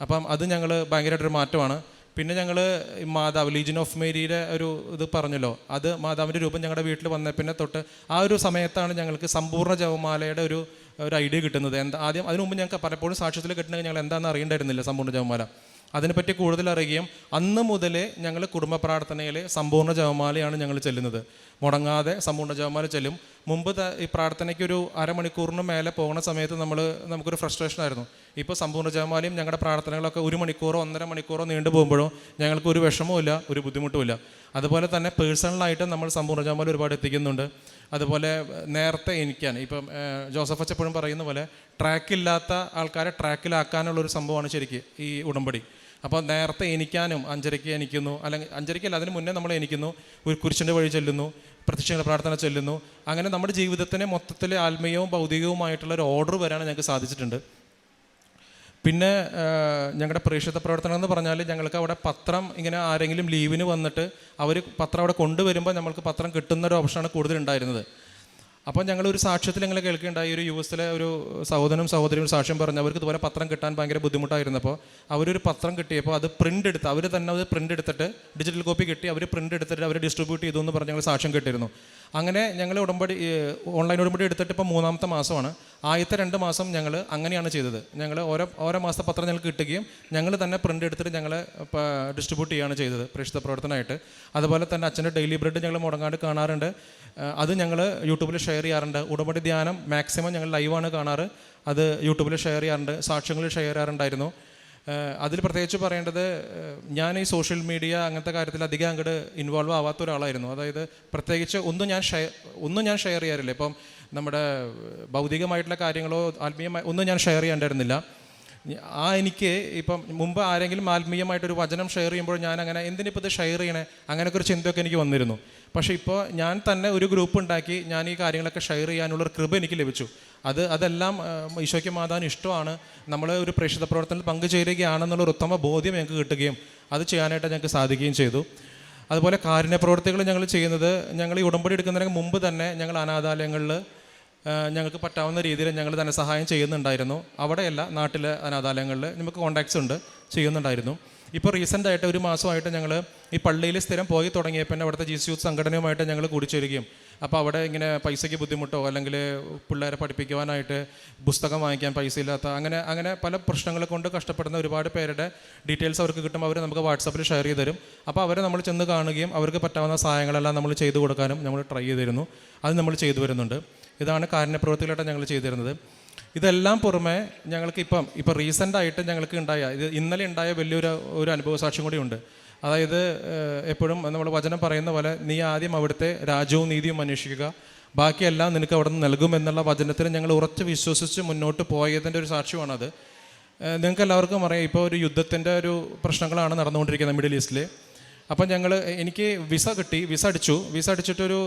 അപ്പം അത് ഞങ്ങൾ ഭയങ്കരമായിട്ടൊരു മാറ്റമാണ്. പിന്നെ ഞങ്ങൾ മാതാവ് ലീജിൻ ഓഫ് മേരിയുടെ ഒരു ഇത് പറഞ്ഞല്ലോ. അത് മാതാവിന്റെ രൂപം ഞങ്ങളുടെ വീട്ടിൽ വന്ന പിന്നെ തൊട്ട് ആ ഒരു സമയത്താണ് ഞങ്ങൾക്ക് സമ്പൂർണ ജവമാലയുടെ ഒരു ഒരു ഐഡിയ കിട്ടുന്നത്. എന്താ ആദ്യം അതിനു മുമ്പ് ഞങ്ങൾക്ക് പലപ്പോഴും സാക്ഷ്യത്തിൽ കിട്ടണമെങ്കിൽ ഞങ്ങൾ എന്താണെന്ന് അറിയണ്ടായിരുന്നില്ല സമ്പൂർണ ജവമാല. അതിനെപ്പറ്റി കൂടുതൽ അറിയുകയും അന്ന് മുതലേ ഞങ്ങൾ കുടുംബ പ്രാർത്ഥനയിലെ സമ്പൂർണ ജവമാലയാണ് ഞങ്ങൾ ചെല്ലുന്നത്. മുടങ്ങാതെ സമ്പൂർണ ജവമാല ചെല്ലും. മുമ്പ് ഈ പ്രാർത്ഥനയ്ക്ക് ഒരു അരമണിക്കൂറിന് മേലെ പോകുന്ന സമയത്ത് നമ്മൾ നമുക്കൊരു ഫ്രസ്ട്രേഷൻ ആയിരുന്നു. ഇപ്പോൾ സമ്പൂർണ ജപമാലയും ഞങ്ങളുടെ പ്രാർത്ഥനകളൊക്കെ ഒരു മണിക്കൂറോ ഒന്നര മണിക്കൂറോ നീണ്ടു പോകുമ്പോഴോ ഞങ്ങൾക്ക് ഒരു വിഷമവുമില്ല ഒരു ബുദ്ധിമുട്ടുമില്ല അതുപോലെ തന്നെ പേഴ്സണലായിട്ട് നമ്മൾ സമ്പൂർണ ജപമാല ഒരുപാട് എത്തിക്കുന്നുണ്ട്. അതുപോലെ നേരത്തെ എനിക്കാൻ ഇപ്പം ജോസഫ് എപ്പോഴും പറയുന്ന പോലെ ട്രാക്കില്ലാത്ത ആൾക്കാരെ ട്രാക്കിലാക്കാനുള്ള ഒരു സംഭവമാണ് ശരിക്കും ഈ ഉടമ്പടി. അപ്പോൾ നേരത്തെ എനിക്കാനും അഞ്ചരയ്ക്ക് എനിക്കുന്നു അല്ലെങ്കിൽ അഞ്ചരയ്ക്കല്ല അതിന് മുന്നേ നമ്മൾ എനിക്കുന്നു ഒരു കുരിശിന്റെ വഴി ചെല്ലുന്നു. പ്രത്യക്ഷ പ്രാർത്ഥന ചൊല്ലുന്നു. അങ്ങനെ നമ്മുടെ ജീവിതത്തിനെ മൊത്തത്തിൽ ആത്മീയവും ഭൗതികവുമായിട്ടുള്ള ഒരു ഓർഡർ വരാൻ ഞങ്ങൾക്ക് സാധിച്ചിട്ടുണ്ട്. പിന്നെ ഞങ്ങളുടെ പ്രേക്ഷിത പ്രവർത്തനം എന്ന് പറഞ്ഞാൽ ഞങ്ങൾക്ക് അവിടെ പത്രം ഇങ്ങനെ ആരെങ്കിലും ലീവിന് വന്നിട്ട് അവർ പത്രം അവിടെ കൊണ്ടുവരുമ്പോൾ നമ്മൾക്ക് പത്രം കിട്ടുന്ന ഒരു ഓപ്ഷനാണ് കൂടുതൽ ഉണ്ടായിരുന്നത് അപ്പോൾ ഞങ്ങൾ ഒരു സാക്ഷ്യത്തിൽ ഞങ്ങൾ കേൾക്കുകയുണ്ടായി. ഒരു യു എസിലെ ഒരു സഹോദരനും സഹോദരിയും സാക്ഷ്യം പറഞ്ഞു അവർക്ക് ഇതുപോലെ പത്രം കിട്ടാൻ ഭയങ്കര ബുദ്ധിമുട്ടായിരുന്നപ്പോൾ അവരൊരു പത്രം കിട്ടിയപ്പോൾ അത് പ്രിന്റ് എടുത്ത് അവർ തന്നെ അത് പ്രിന്റ് എടുത്തിട്ട് ഡിജിറ്റൽ കോപ്പി കിട്ടി അവർ പ്രിന്റ് എടുത്തിട്ട് അവർ ഡിസ്ട്രിബ്യൂട്ട് ചെയ്തു എന്ന് പറഞ്ഞ് ഞങ്ങൾ സാക്ഷ്യം കേട്ടിരുന്നു. അങ്ങനെ ഞങ്ങൾ ഉടമ്പടി ഓൺലൈൻ ഉടമ്പടി എടുത്തിട്ട് ഇപ്പോൾ മൂന്നാമത്തെ മാസമാണ്. ആദ്യത്തെ രണ്ട് മാസം ഞങ്ങൾ അങ്ങനെയാണ് ചെയ്തത്. ഞങ്ങൾ ഓരോ ഓരോ മാസത്തെ പത്രം ഞങ്ങൾക്ക് കിട്ടുകയും ഞങ്ങൾ തന്നെ പ്രിന്റ് എടുത്തിട്ട് ഞങ്ങൾ ഡിസ്ട്രിബ്യൂട്ട് ചെയ്യുകയാണ് ചെയ്തത് പ്രേക്ഷിത പ്രവർത്തനമായിട്ട്. അതുപോലെ തന്നെ അച്ഛന്റെ ഡെയിലി ബ്രെഡ് ഞങ്ങൾ മുടങ്ങാണ്ട് കാണാറുണ്ട്. അത് ഞങ്ങൾ യൂട്യൂബിൽ ഷെയർ ചെയ്യാറുണ്ട്. ഉടമ്പടി ധ്യാനം മാക്സിമം ഞങ്ങൾ ലൈവാണ് കാണാറ്. അത് യൂട്യൂബിൽ ഷെയർ ചെയ്യാറുണ്ട്. സാക്ഷ്യങ്ങളിൽ ഷെയർ ചെയ്യാറുണ്ടായിരുന്നു. അതിൽ പ്രത്യേകിച്ച് പറയേണ്ടത് ഞാൻ ഈ സോഷ്യൽ മീഡിയ അങ്ങനത്തെ കാര്യത്തിൽ അധികം അങ്ങോട്ട് ഇൻവോൾവ് ആവാത്ത ഒരാളായിരുന്നു. അതായത് പ്രത്യേകിച്ച് ഒന്നും ഞാൻ ഷെയർ ഒന്നും ഞാൻ ഷെയർ ചെയ്യാറില്ല. ഇപ്പം നമ്മുടെ ഭൗതികമായിട്ടുള്ള കാര്യങ്ങളോ ആത്മീയമായി ഒന്നും ഞാൻ ഷെയർ ചെയ്യാണ്ടായിരുന്നില്ല. ആ എനിക്ക് ഇപ്പം മുമ്പ് ആരെങ്കിലും ആത്മീയമായിട്ടൊരു വചനം ഷെയർ ചെയ്യുമ്പോൾ ഞാൻ അങ്ങനെ എന്തിനിപ്പോൾ ഇത് ഷെയർ ചെയ്യണേ? അങ്ങനെയൊക്കെ ഒരു ചിന്തയൊക്കെ എനിക്ക് വന്നിരുന്നു. പക്ഷേ ഇപ്പോൾ ഞാൻ തന്നെ ഒരു ഗ്രൂപ്പ് ഉണ്ടാക്കി ഞാൻ ഈ കാര്യങ്ങളൊക്കെ ഷെയർ ചെയ്യാനുള്ള ഒരു കൃപ എനിക്ക് ലഭിച്ചു. അത് അതെല്ലാം ഈശോയ്ക്ക് മാതാൻ ഇഷ്ടമാണ്. നമ്മൾ ഒരു പ്രേക്ഷിത പ്രവർത്തനത്തിൽ പങ്കുചേരുകയാണെന്നുള്ള ഒരു ഉത്തമ ബോധ്യം ഞങ്ങൾക്ക് കിട്ടുകയും അത് ചെയ്യാനായിട്ട് ഞങ്ങൾക്ക് സാധിക്കുകയും ചെയ്തു. അതുപോലെ കാരുണ്യ പ്രവർത്തികൾ ഞങ്ങൾ ചെയ്യുന്നത് ഞങ്ങൾ ഈ ഉടമ്പടി എടുക്കുന്നതിന് മുമ്പ് തന്നെ ഞങ്ങൾ അനാഥാലയങ്ങളിൽ ഞങ്ങൾക്ക് പറ്റാവുന്ന രീതിയിൽ ഞങ്ങൾ തന്നെ സഹായം ചെയ്യുന്നുണ്ടായിരുന്നു. അവിടെയല്ല നാട്ടിലെ അനാഥാലയങ്ങളിൽ നമുക്ക് കോണ്ടാക്ട്സ് ഉണ്ട് ചെയ്യുന്നുണ്ടായിരുന്നു. ഇപ്പോൾ റീസെന്റ് ആയിട്ട് ഒരു മാസമായിട്ട് ഞങ്ങൾ ഈ പള്ളിയിൽ സ്ഥിരം പോയി തുടങ്ങിയപ്പോൾ തന്നെ അവിടുത്തെ ജി സി യൂത്ത് സംഘടനയുമായിട്ട് ഞങ്ങൾ കൂടിച്ചേരുകയും. അപ്പോൾ അവിടെ ഇങ്ങനെ പൈസയ്ക്ക് ബുദ്ധിമുട്ടോ അല്ലെങ്കിൽ പിള്ളേരെ പഠിപ്പിക്കുവാനായിട്ട് പുസ്തകം വാങ്ങിക്കാൻ പൈസ ഇല്ലാത്ത അങ്ങനെ അങ്ങനെ പല പ്രശ്നങ്ങൾ കൊണ്ട് കഷ്ടപ്പെടുന്ന ഒരുപാട് പേരുടെ ഡീറ്റെയിൽസ് അവർക്ക് കിട്ടുമ്പോൾ അവർ നമുക്ക് വാട്സപ്പിൽ ഷെയർ ചെയ്ത് തരും. അപ്പോൾ അവരെ നമ്മൾ ചെന്ന് കാണുകയും അവർക്ക് പറ്റാവുന്ന സഹായങ്ങളെല്ലാം നമ്മൾ ചെയ്തു കൊടുക്കാനും നമ്മൾ ട്രൈ ചെയ്തിരുന്നു. അത് നമ്മൾ ചെയ്തു വരുന്നുണ്ട്. ഇതാണ് കാരുണ്യപ്രവൃത്തികളായിട്ട് ഞങ്ങൾ ചെയ്തിരുന്നത്. ഇതെല്ലാം പുറമെ ഞങ്ങൾക്ക് ഇപ്പം ഇപ്പം റീസെന്റ് ആയിട്ട് ഞങ്ങൾക്ക് ഉണ്ടായ ഇത് ഇന്നലെ ഉണ്ടായ വലിയൊരു ഒരു അനുഭവ സാക്ഷ്യം കൂടി ഉണ്ട് അതായത് എപ്പോഴും നമ്മൾ വചനം പറയുന്ന പോലെ നീ ആദ്യം അവിടുത്തെ രാജ്യവും നീതിയും അന്വേഷിക്കുക. ബാക്കിയെല്ലാം നിനക്ക് അവിടെ നിന്ന് നൽകും എന്നുള്ള വചനത്തിൽ ഞങ്ങൾ ഉറച്ച് വിശ്വസിച്ച് മുന്നോട്ട് പോയതിന്റെ ഒരു സാക്ഷ്യമാണത്. നിങ്ങൾക്ക് എല്ലാവർക്കും അറിയാം ഇപ്പോൾ ഒരു യുദ്ധത്തിന്റെ ഒരു പ്രശ്നങ്ങളാണ് നടന്നുകൊണ്ടിരിക്കുന്നത് മിഡിൽ ഈസ്റ്റിൽ അപ്പം ഞങ്ങൾ എനിക്ക് വിസ കിട്ടി വിസ അടിച്ചു. വിസ അടിച്ചിട്ടൊരു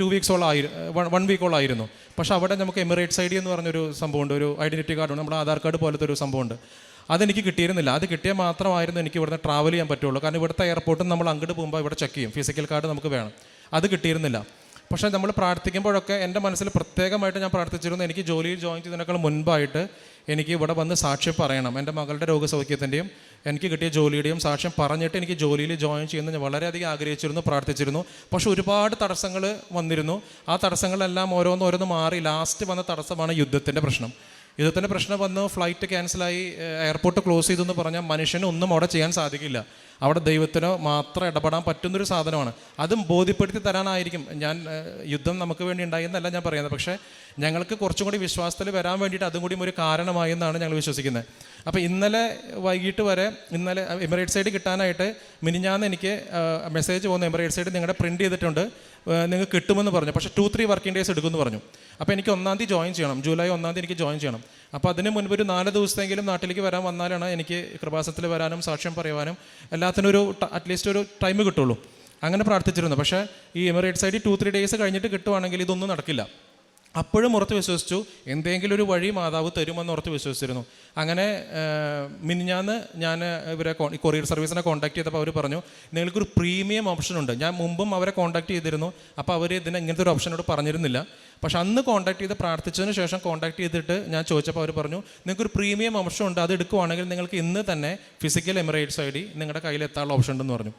ടു വീക്സോളം ആയി വൺ വീക്കോളം ആയിരുന്നു. പക്ഷെ അവിടെ നമുക്ക് എമിറേറ്റ്സ് ഐ ഡി എന്ന് പറഞ്ഞൊരു സംഭവമുണ്ട്. ഒരു ഐഡന്റിറ്റി കാർഡുണ്ട് നമ്മുടെ ആധാർ കാർഡ് പോലത്തെ ഒരു സംഭവമുണ്ട്. അതെനിക്ക് കിട്ടിയിരുന്നില്ല. അത് കിട്ടിയാൽ മാത്രമായിരുന്നു എനിക്ക് ഇവിടുന്ന് ട്രാവൽ ചെയ്യാൻ പറ്റുള്ളൂ. കാരണം ഇവിടുത്തെ എയർപോർട്ടും നമ്മൾ അങ്ങോട്ട് പോകുമ്പോൾ ഇവിടെ ചെക്ക് ചെയ്യും. ഫിസിക്കൽ കാർഡ് നമുക്ക് വേണം. അത് കിട്ടിയിരുന്നില്ല. പക്ഷേ നമ്മൾ പ്രാർത്ഥിക്കുമ്പോഴൊക്കെ എന്റെ മനസ്സിൽ പ്രത്യേകമായിട്ട് ഞാൻ പ്രാർത്ഥിച്ചിരുന്നു. എനിക്ക് ജോലിയിൽ ജോയിൻ ചെയ്തതിനേക്കാൾ മുൻപായിട്ട് എനിക്ക് ഇവിടെ വന്ന് സാക്ഷ്യം പറയണം. എന്റെ മകളുടെ രോഗസൗഖ്യത്തിന്റെയും എനിക്ക് കിട്ടിയ ജോലിയുടെയും സാക്ഷ്യം പറഞ്ഞിട്ട് എനിക്ക് ജോലിയിൽ ജോയിൻ ചെയ്യുന്ന ഞാൻ വളരെയധികം ആഗ്രഹിച്ചിരുന്നു പ്രാർത്ഥിച്ചിരുന്നു. പക്ഷേ ഒരുപാട് തടസ്സങ്ങൾ വന്നിരുന്നു. ആ തടസ്സങ്ങളെല്ലാം ഓരോന്ന് ഓരോന്ന് മാറി ലാസ്റ്റ് വന്ന തടസ്സമാണ് യുദ്ധത്തിന്റെ പ്രശ്നം. യുദ്ധത്തിന്റെ പ്രശ്നം വന്ന് ഫ്ലൈറ്റ് ക്യാൻസലായി എയർപോർട്ട് ക്ലോസ് ചെയ്തു എന്ന് പറഞ്ഞാൽ മനുഷ്യന് ഒന്നും അവിടെ ചെയ്യാൻ സാധിക്കില്ല. അവിടെ ദൈവത്തിനോ മാത്രം ഇടപെടാൻ പറ്റുന്നൊരു സാധനമാണ്. അതും ബോധ്യപ്പെടുത്തി തരാനായിരിക്കും. ഞാൻ യുദ്ധം നമുക്ക് വേണ്ടി ഉണ്ടായെന്നല്ല ഞാൻ പറയുന്നത്. പക്ഷേ ഞങ്ങൾക്ക് കുറച്ചും കൂടി വിശ്വാസത്തിൽ വരാൻ വേണ്ടിയിട്ട് അതും കൂടി ഒരു കാരണമായി എന്നാണ് ഞങ്ങൾ വിശ്വസിക്കുന്നത്. അപ്പോൾ ഇന്നലെ വൈകിട്ട് വരെ ഇന്നലെ എമിറേറ്റ് സൈഡ് കിട്ടാനായിട്ട് മിനിഞ്ഞാന്ന് എനിക്ക് മെസ്സേജ് പോകുന്ന എമിറേറ്റ് സൈഡ് നിങ്ങളുടെ പ്രിന്റ് ചെയ്തിട്ടുണ്ട്. നിങ്ങൾക്ക് കിട്ടുമെന്ന് പറഞ്ഞു. പക്ഷേ ടു ത്രീ വർക്കിംഗ് ഡേയ്സ് എടുക്കുമെന്ന് പറഞ്ഞു. അപ്പോൾ എനിക്ക് ഒന്നാം തീയതി ജോയിൻ ചെയ്യണം. ജൂലൈ ഒന്നാം തീയതി എനിക്ക് ജോയിൻ ചെയ്യണം. അപ്പോൾ അതിന് മുൻപ് ഒരു നാല് ദിവസത്തെങ്കിലും നാട്ടിലേക്ക് വരാൻ വന്നാലാണ് എനിക്ക് കൃപാസത്തിൽ വരാനും സാക്ഷ്യം പറയുവാനും എല്ലാത്തിനും ഒരു അറ്റ്ലീസ്റ്റ് ഒരു ടൈം കിട്ടുള്ളൂ. അങ്ങനെ പ്രാർത്ഥിച്ചിരുന്നു. പക്ഷേ ഈ എമിറേറ്റ്സ് സൈഡിൽ ടു ത്രീ ഡേയ്സ് കഴിഞ്ഞിട്ട് കിട്ടുവാണെങ്കിൽ ഇതൊന്നും നടക്കില്ല. അപ്പോഴും ഉറത്ത് വിശ്വസിച്ചു എന്തെങ്കിലും ഒരു വഴി മാതാവ് തരുമെന്ന് ഉറത്ത് വിശ്വസിച്ചിരുന്നു. അങ്ങനെ മിനിഞ്ഞാന്ന് ഞാൻ ഇവരെ കൊറിയർ സർവീസിനെ കോൺടാക്ട് ചെയ്തപ്പോൾ അവർ പറഞ്ഞു നിങ്ങൾക്കൊരു പ്രീമിയം ഓപ്ഷൻ ഉണ്ട്. ഞാൻ മുമ്പും അവരെ കോൺടാക്ട് ചെയ്തിരുന്നു അപ്പോൾ അവർ ഇതിന് ഇങ്ങനത്തെ ഒരു ഓപ്ഷനോട് പറഞ്ഞിരുന്നില്ല. പക്ഷെ അന്ന് കോൺടാക്ട് ചെയ്ത് പ്രാർത്ഥിച്ചതിന് ശേഷം കോൺടാക്ട് ചെയ്തിട്ട് ഞാൻ ചോദിച്ചപ്പോൾ അവർ പറഞ്ഞു നിങ്ങൾക്കൊരു പ്രീമിയം ഓപ്ഷൻ ഉണ്ട് അത് എടുക്കുവാണെങ്കിൽ നിങ്ങൾക്ക് ഇന്ന് തന്നെ ഫിസിക്കൽ എമിറേറ്റ്സ് ഐ ഡി നിങ്ങളുടെ കയ്യിൽ എത്താനുള്ള ഓപ്ഷൻ ഉണ്ടെന്ന് പറഞ്ഞു.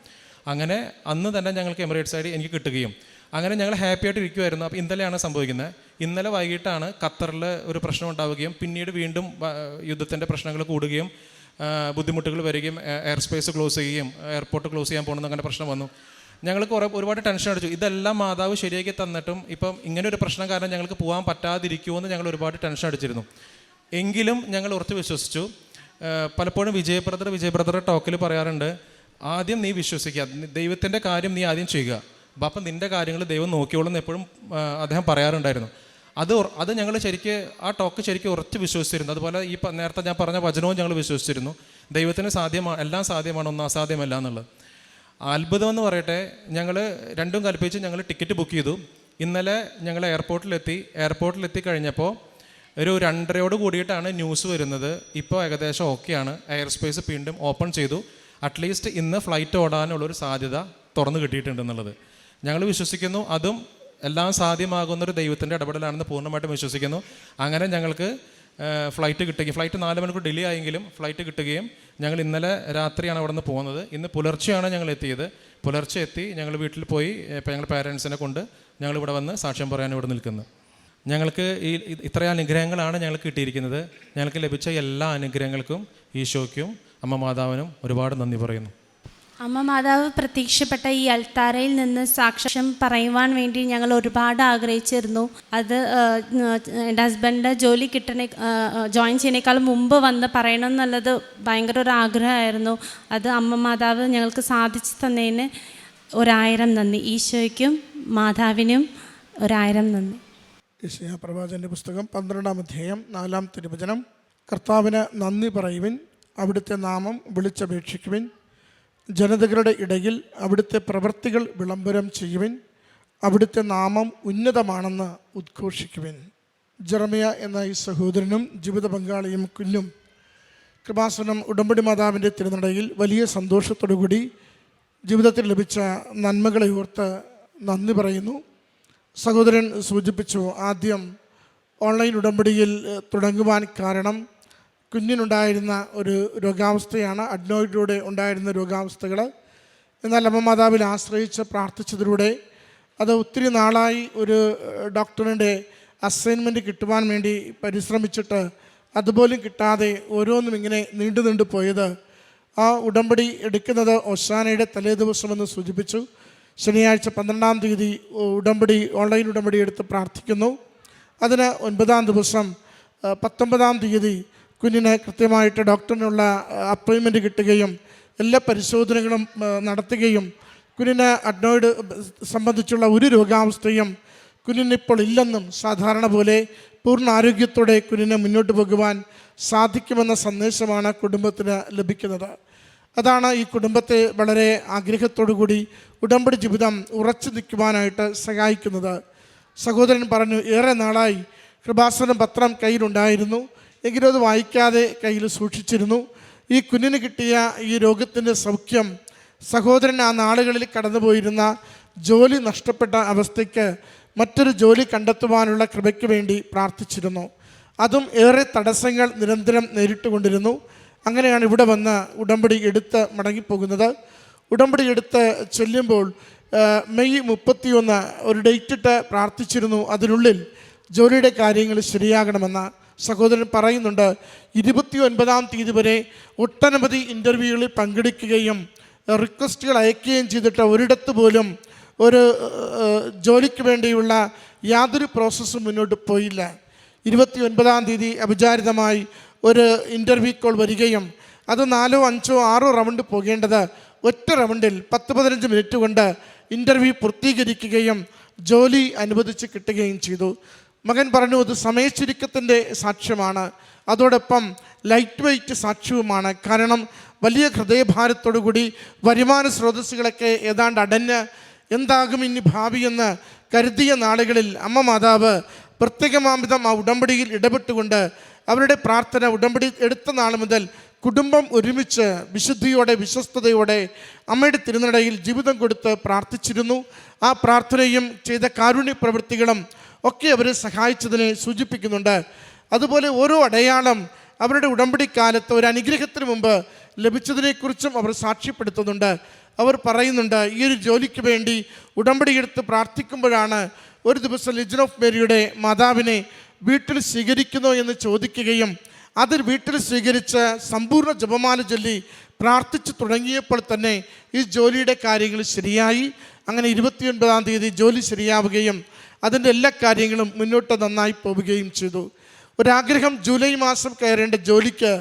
അങ്ങനെ അന്ന് തന്നെ ഞങ്ങൾക്ക് എമിറേറ്റ്സ് ഐ ഡി എനിക്ക് കിട്ടുകയും. അങ്ങനെ ഞങ്ങൾ ഹാപ്പി ആയിട്ട് ഇരിക്കുമായിരുന്നു അപ്പോൾ ഇന്നലെയാണ് സംഭവിക്കുന്നത്. ഇന്നലെ വൈകിട്ടാണ് ഖത്തറിൽ ഒരു പ്രശ്നം ഉണ്ടാവുകയും പിന്നീട് വീണ്ടും യുദ്ധത്തിന്റെ പ്രശ്നങ്ങൾ കൂടുകയും ബുദ്ധിമുട്ടുകൾ വരികയും എയർ സ്പേസ് ക്ലോസ് ചെയ്യുകയും എയർപോർട്ട് ക്ലോസ് ചെയ്യാൻ പോകണമെന്ന് അങ്ങനെ പ്രശ്നം വന്നു. ഞങ്ങൾ കുറേ ഒരുപാട് ടെൻഷൻ അടിച്ചു. ഇതെല്ലാം മാതാവ് ശരിയാക്കി തന്നിട്ടും ഇപ്പം ഇങ്ങനെ ഒരു പ്രശ്നം കാരണം ഞങ്ങൾക്ക് പോകാൻ പറ്റാതിരിക്കുമെന്ന് ഞങ്ങൾ ഒരുപാട് ടെൻഷൻ അടിച്ചിരുന്നു. എങ്കിലും ഞങ്ങൾ ഉറച്ചു വിശ്വസിച്ചു. പലപ്പോഴും വിജയ ബ്രദർ വിജയ ബ്രദർ ടോക്കിൽ പറയാറുണ്ട് ആദ്യം നീ വിശ്വസിക്കുക. ദൈവത്തിന്റെ കാര്യം നീ ആദ്യം ചെയ്യുക. അപ്പം നിന്റെ കാര്യങ്ങൾ ദൈവം നോക്കിയോളും എപ്പോഴും അദ്ദേഹം പറയാറുണ്ടായിരുന്നു. അത് അത് ഞങ്ങൾ ശരിക്ക് ആ ടോക്ക് ശരിക്കും ഉറച്ച് വിശ്വസിച്ചിരുന്നു. അതുപോലെ ഈ നേരത്തെ ഞാൻ പറഞ്ഞ വചനവും ഞങ്ങൾ വിശ്വസിച്ചിരുന്നു. ദൈവത്തിന് സാധ്യമാണ് എല്ലാം സാധ്യമാണ് ഒന്നും അസാധ്യമല്ല എന്നുള്ളത്. അത്ഭുതം എന്ന് പറയട്ടെ ഞങ്ങൾ രണ്ടും കൽപ്പിച്ച് ഞങ്ങൾ ടിക്കറ്റ് ബുക്ക് ചെയ്തു. ഇന്നലെ ഞങ്ങൾ എയർപോർട്ടിലെത്തി എയർപോർട്ടിലെത്തി കഴിഞ്ഞപ്പോൾ ഒരു രണ്ടരയോട് കൂടിയിട്ടാണ് ന്യൂസ് വരുന്നത്. ഇപ്പോൾ ഏകദേശം ഓക്കെയാണ് എയർ സ്പേസ് വീണ്ടും ഓപ്പൺ ചെയ്തു. അറ്റ്ലീസ്റ്റ് ഇന്ന് ഫ്ലൈറ്റ് ഓടാനുള്ളൊരു സാധ്യത തുറന്നു കിട്ടിയിട്ടുണ്ടെന്നുള്ളത് ഞങ്ങൾ വിശ്വസിക്കുന്നു. അതും എല്ലാം സാധ്യമാകുന്ന ഒരു ദൈവത്തിന്റെ ഇടപെടലാണെന്ന് പൂർണമായിട്ടും വിശ്വസിക്കുന്നു. അങ്ങനെ ഞങ്ങൾക്ക് ഫ്ലൈറ്റ് കിട്ടുകയും ഫ്ലൈറ്റ് നാല് മണിക്കൂർ ഡിലേ ആയെങ്കിലും ഫ്ലൈറ്റ് കിട്ടുകയും ഞങ്ങൾ ഇന്നലെ രാത്രിയാണ് അവിടെ നിന്ന് പോകുന്നത്. ഇന്ന് പുലർച്ചെയാണ് ഞങ്ങൾ എത്തിയത്. പുലർച്ചെ എത്തി ഞങ്ങൾ വീട്ടിൽ പോയി ഞങ്ങൾ പാരൻസിനെ കൊണ്ട് ഞങ്ങൾ ഇവിടെ വന്ന് സാക്ഷ്യം പറയാൻ ഇവിടെ നിൽക്കുന്നത് ഞങ്ങൾക്ക് ഈ ഇത് ഇത്രയും അനുഗ്രഹങ്ങളാണ് ഞങ്ങൾക്ക് കിട്ടിയിരിക്കുന്നത്. ഞങ്ങൾക്ക് ലഭിച്ച എല്ലാ അനുഗ്രഹങ്ങൾക്കും ഈശോയ്ക്കും അമ്മ മാതാവിനും ഒരുപാട് നന്ദി പറയുന്നു. അമ്മ മാതാവ് പ്രത്യക്ഷപ്പെട്ട ഈ അൽത്താരയിൽ നിന്ന് സാക്ഷ്യം പറയുവാൻ വേണ്ടി ഞങ്ങൾ ഒരുപാട് ആഗ്രഹിച്ചിരുന്നു. അത് എന്റെ ഹസ്ബൻഡ് ജോലി കിട്ടണ ജോയിൻ ചെയ്യുന്നേക്കാൾ മുമ്പ് വന്ന് പറയണം എന്നുള്ളത് ഭയങ്കര ഒരു ആഗ്രഹമായിരുന്നു. അത് അമ്മ മാതാവ് ഞങ്ങൾക്ക് സാധിച്ചു തന്നതിന് ഒരായിരം നന്ദി. ഈശോയ്ക്കും മാതാവിനും ഒരായിരം നന്ദി. യശയാ പ്രവാചന്റെ പുസ്തകം പന്ത്രണ്ടാം അധ്യായം നാലാം തിരുവചനം. കർത്താവിന് നന്ദി പറയുവിൻ അവിടുത്തെ നാമം വിളിച്ചപേക്ഷിക്കുവിൻ. ജനതകളുടെ ഇടയിൽ അവിടുത്തെ പ്രവൃത്തികൾ വിളംബരം ചെയ്യുവിൻ അവിടുത്തെ നാമം ഉന്നതമാണെന്ന് ഉദ്ഘോഷിക്കുവിൻ. ജെറമിയ എന്ന ഈ സഹോദരനും ജീവിത പങ്കാളിയും കുഞ്ഞും കൃപാസനം ഉടമ്പടി മാതാവിന്റെ തിരുനടയിൽ വലിയ സന്തോഷത്തോടുകൂടി ജീവിതത്തിൽ ലഭിച്ച നന്മകളെ ഓർത്ത് നന്ദി പറയുന്നു. സഹോദരൻ സൂചിപ്പിച്ചു ആദ്യം ഓൺലൈൻ ഉടമ്പടിയിൽ തുടങ്ങുവാൻ കാരണം കുഞ്ഞിനുണ്ടായിരുന്ന ഒരു രോഗാവസ്ഥയാണ് അഡ്നോയിഡിലൂടെ ഉണ്ടായിരുന്ന രോഗാവസ്ഥകൾ എന്നാൽ അമ്മ മാതാവിൽ ആശ്രയിച്ച് പ്രാർത്ഥിച്ചതിലൂടെ അത് ഒത്തിരി നാളായി ഒരു ഡോക്ടറിന്റെ അസൈൻമെന്റ് കിട്ടുവാൻ വേണ്ടി പരിശ്രമിച്ചിട്ട് അതുപോലും കിട്ടാതെ ഓരോന്നും ഇങ്ങനെ നീണ്ടു നീണ്ടു പോയത്. ആ ഉടമ്പടി എടുക്കുന്നത് ഒസാനയുടെ തലേ ദിവസമെന്ന് സൂചിപ്പിച്ചു. ശനിയാഴ്ച പന്ത്രണ്ടാം തീയതി ഉടമ്പടി ഓൺലൈൻ ഉടമ്പടി എടുത്ത് പ്രാർത്ഥിക്കുന്നു. അതിന് ഒൻപതാം ദിവസം പത്തൊമ്പതാം തീയതി കുഞ്ഞിന് കൃത്യമായിട്ട് ഡോക്ടറിനുള്ള അപ്പോയിൻമെന്റ് കിട്ടുകയും എല്ലാ പരിശോധനകളും നടത്തുകയും കുഞ്ഞിന് അഡ്നോയിഡ് സംബന്ധിച്ചുള്ള ഒരു രോഗാവസ്ഥയും കുഞ്ഞിനിപ്പോൾ ഇല്ലെന്നും സാധാരണ പോലെ പൂർണ ആരോഗ്യത്തോടെ കുഞ്ഞിനെ മുന്നോട്ട് പോകുവാൻ സാധിക്കുമെന്ന സന്ദേശമാണ് കുടുംബത്തിന് ലഭിക്കുന്നത്. അതാണ് ഈ കുടുംബത്തെ വളരെ ആഗ്രഹത്തോടു കൂടി ഉടമ്പടി ജീവിതം ഉറച്ചു നിൽക്കുവാനായിട്ട് സഹായിക്കുന്നത്. സഹോദരൻ പറഞ്ഞു ഏറെ നാളായി കൃപാസനം പത്രം കയ്യിലുണ്ടായിരുന്നു. എങ്കിലും അത് വായിക്കാതെ കയ്യിൽ സൂക്ഷിച്ചിരുന്നു. ഈ കുഞ്ഞിന് കിട്ടിയ ഈ രോഗത്തിന്റെ സൗഖ്യം സഹോദരൻ ആ നാളുകളിൽ കടന്നുപോയിരുന്ന ജോലി നഷ്ടപ്പെട്ട അവസ്ഥയ്ക്ക് മറ്റൊരു ജോലി കണ്ടെത്തുവാനുള്ള കൃപയ്ക്ക് വേണ്ടി പ്രാർത്ഥിച്ചിരുന്നു. അതും ഏറെ തടസ്സങ്ങൾ നിരന്തരം നേരിട്ടുകൊണ്ടിരുന്നു. അങ്ങനെയാണ് ഇവിടെ വന്ന് ഉടമ്പടി എടുത്ത് മടങ്ങിപ്പോകുന്നത്. ഉടമ്പടി എടുത്ത് ചെല്ലുമ്പോൾ മെയ് മുപ്പത്തിയൊന്ന് ഒരു ഡേറ്റിട്ട് പ്രാർത്ഥിച്ചിരുന്നു. അതിനുള്ളിൽ ജോലിയുടെ കാര്യങ്ങൾ ശരിയാകണമെന്ന് സഹോദരൻ പറയുന്നുണ്ട് ഇരുപത്തി ഒൻപതാം തീയതി വരെ ഒട്ടനവധി ഇന്റർവ്യൂകളിൽ പങ്കെടുക്കുകയും റിക്വസ്റ്റുകൾ അയക്കുകയും ചെയ്തിട്ട് ഒരിടത്ത് പോലും ഒരു ജോലിക്ക് വേണ്ടിയുള്ള യാതൊരു പ്രോസസ്സും മുന്നോട്ട് പോയില്ല. ഇരുപത്തി ഒൻപതാം തീയതി അപചാരിതമായി ഒരു ഇന്റർവ്യൂ കോൾ വരികയും അത് നാലോ അഞ്ചോ ആറോ റൗണ്ട് പോകേണ്ടത് ഒറ്റ റൗണ്ടിൽ പത്ത് പതിനഞ്ച് മിനിറ്റ് കൊണ്ട് ഇന്റർവ്യൂ പൂർത്തീകരിക്കുകയും ജോലി അനുവദിച്ച് കിട്ടുകയും ചെയ്തു. മകൻ പറഞ്ഞു അത് സമയച്ചുരുക്കത്തിന്റെ സാക്ഷ്യമാണ്. അതോടൊപ്പം ലൈറ്റ് വെയ്റ്റ് സാക്ഷ്യവുമാണ്. കാരണം വലിയ ഹൃദയഭാരത്തോടു കൂടി വരുമാന സ്രോതസ്സുകളൊക്കെ ഏതാണ്ട് അടഞ്ഞ് എന്താകും ഇനി ഭാവിയെന്ന് കരുതിയ നാളുകളിൽ അമ്മ മാതാവ് പ്രത്യേകമാംവിധം ആ ഉടമ്പടിയിൽ ഇടപെട്ടുകൊണ്ട് അവരുടെ പ്രാർത്ഥന ഉടമ്പടി എടുത്ത നാൾ മുതൽ കുടുംബം ഒരുമിച്ച് വിശുദ്ധിയോടെ വിശ്വസ്തയോടെ അമ്മയുടെ തിരുനടയിൽ ജീവിതം കൊടുത്ത് പ്രാർത്ഥിച്ചിരുന്നു. ആ പ്രാർത്ഥനയും ചെയ്ത കാരുണ്യ പ്രവൃത്തികളും ഒക്കെ അവരെ സഹായിച്ചതിനെ സൂചിപ്പിക്കുന്നുണ്ട്. അതുപോലെ ഓരോ അടയാളം അവരുടെ ഉടമ്പടി കാലത്ത് ഒരു അനുഗ്രഹത്തിന് മുമ്പ് ലഭിച്ചതിനെക്കുറിച്ചും അവർ സാക്ഷ്യപ്പെടുത്തുന്നുണ്ട്. അവർ പറയുന്നുണ്ട് ഈ ഒരു ജോലിക്ക് വേണ്ടി ഉടമ്പടി എടുത്ത് പ്രാർത്ഥിക്കുമ്പോഴാണ് ഒരു ദിവസം ലിജൻ ഓഫ് മേരിയുടെ മാതാവിനെ വീട്ടിൽ സ്വീകരിക്കുന്നു എന്ന് ചോദിക്കുകയും അത് വീട്ടിൽ സ്വീകരിച്ച് സമ്പൂർണ ജപമാല ചൊല്ലി പ്രാർത്ഥിച്ചു തുടങ്ങിയപ്പോൾ തന്നെ ഈ ജോലിയുടെ കാര്യങ്ങൾ ശരിയായി. അങ്ങനെ ഇരുപത്തിയൊൻപതാം തീയതി ജോലി ശരിയാവുകയും അതിന്റെ എല്ലാ കാര്യങ്ങളും മുന്നോട്ട് നന്നായി പോവുകയും ചെയ്തു. ഒരാഗ്രഹം ജൂലൈ മാസം കയറേണ്ട ജോലിക്ക്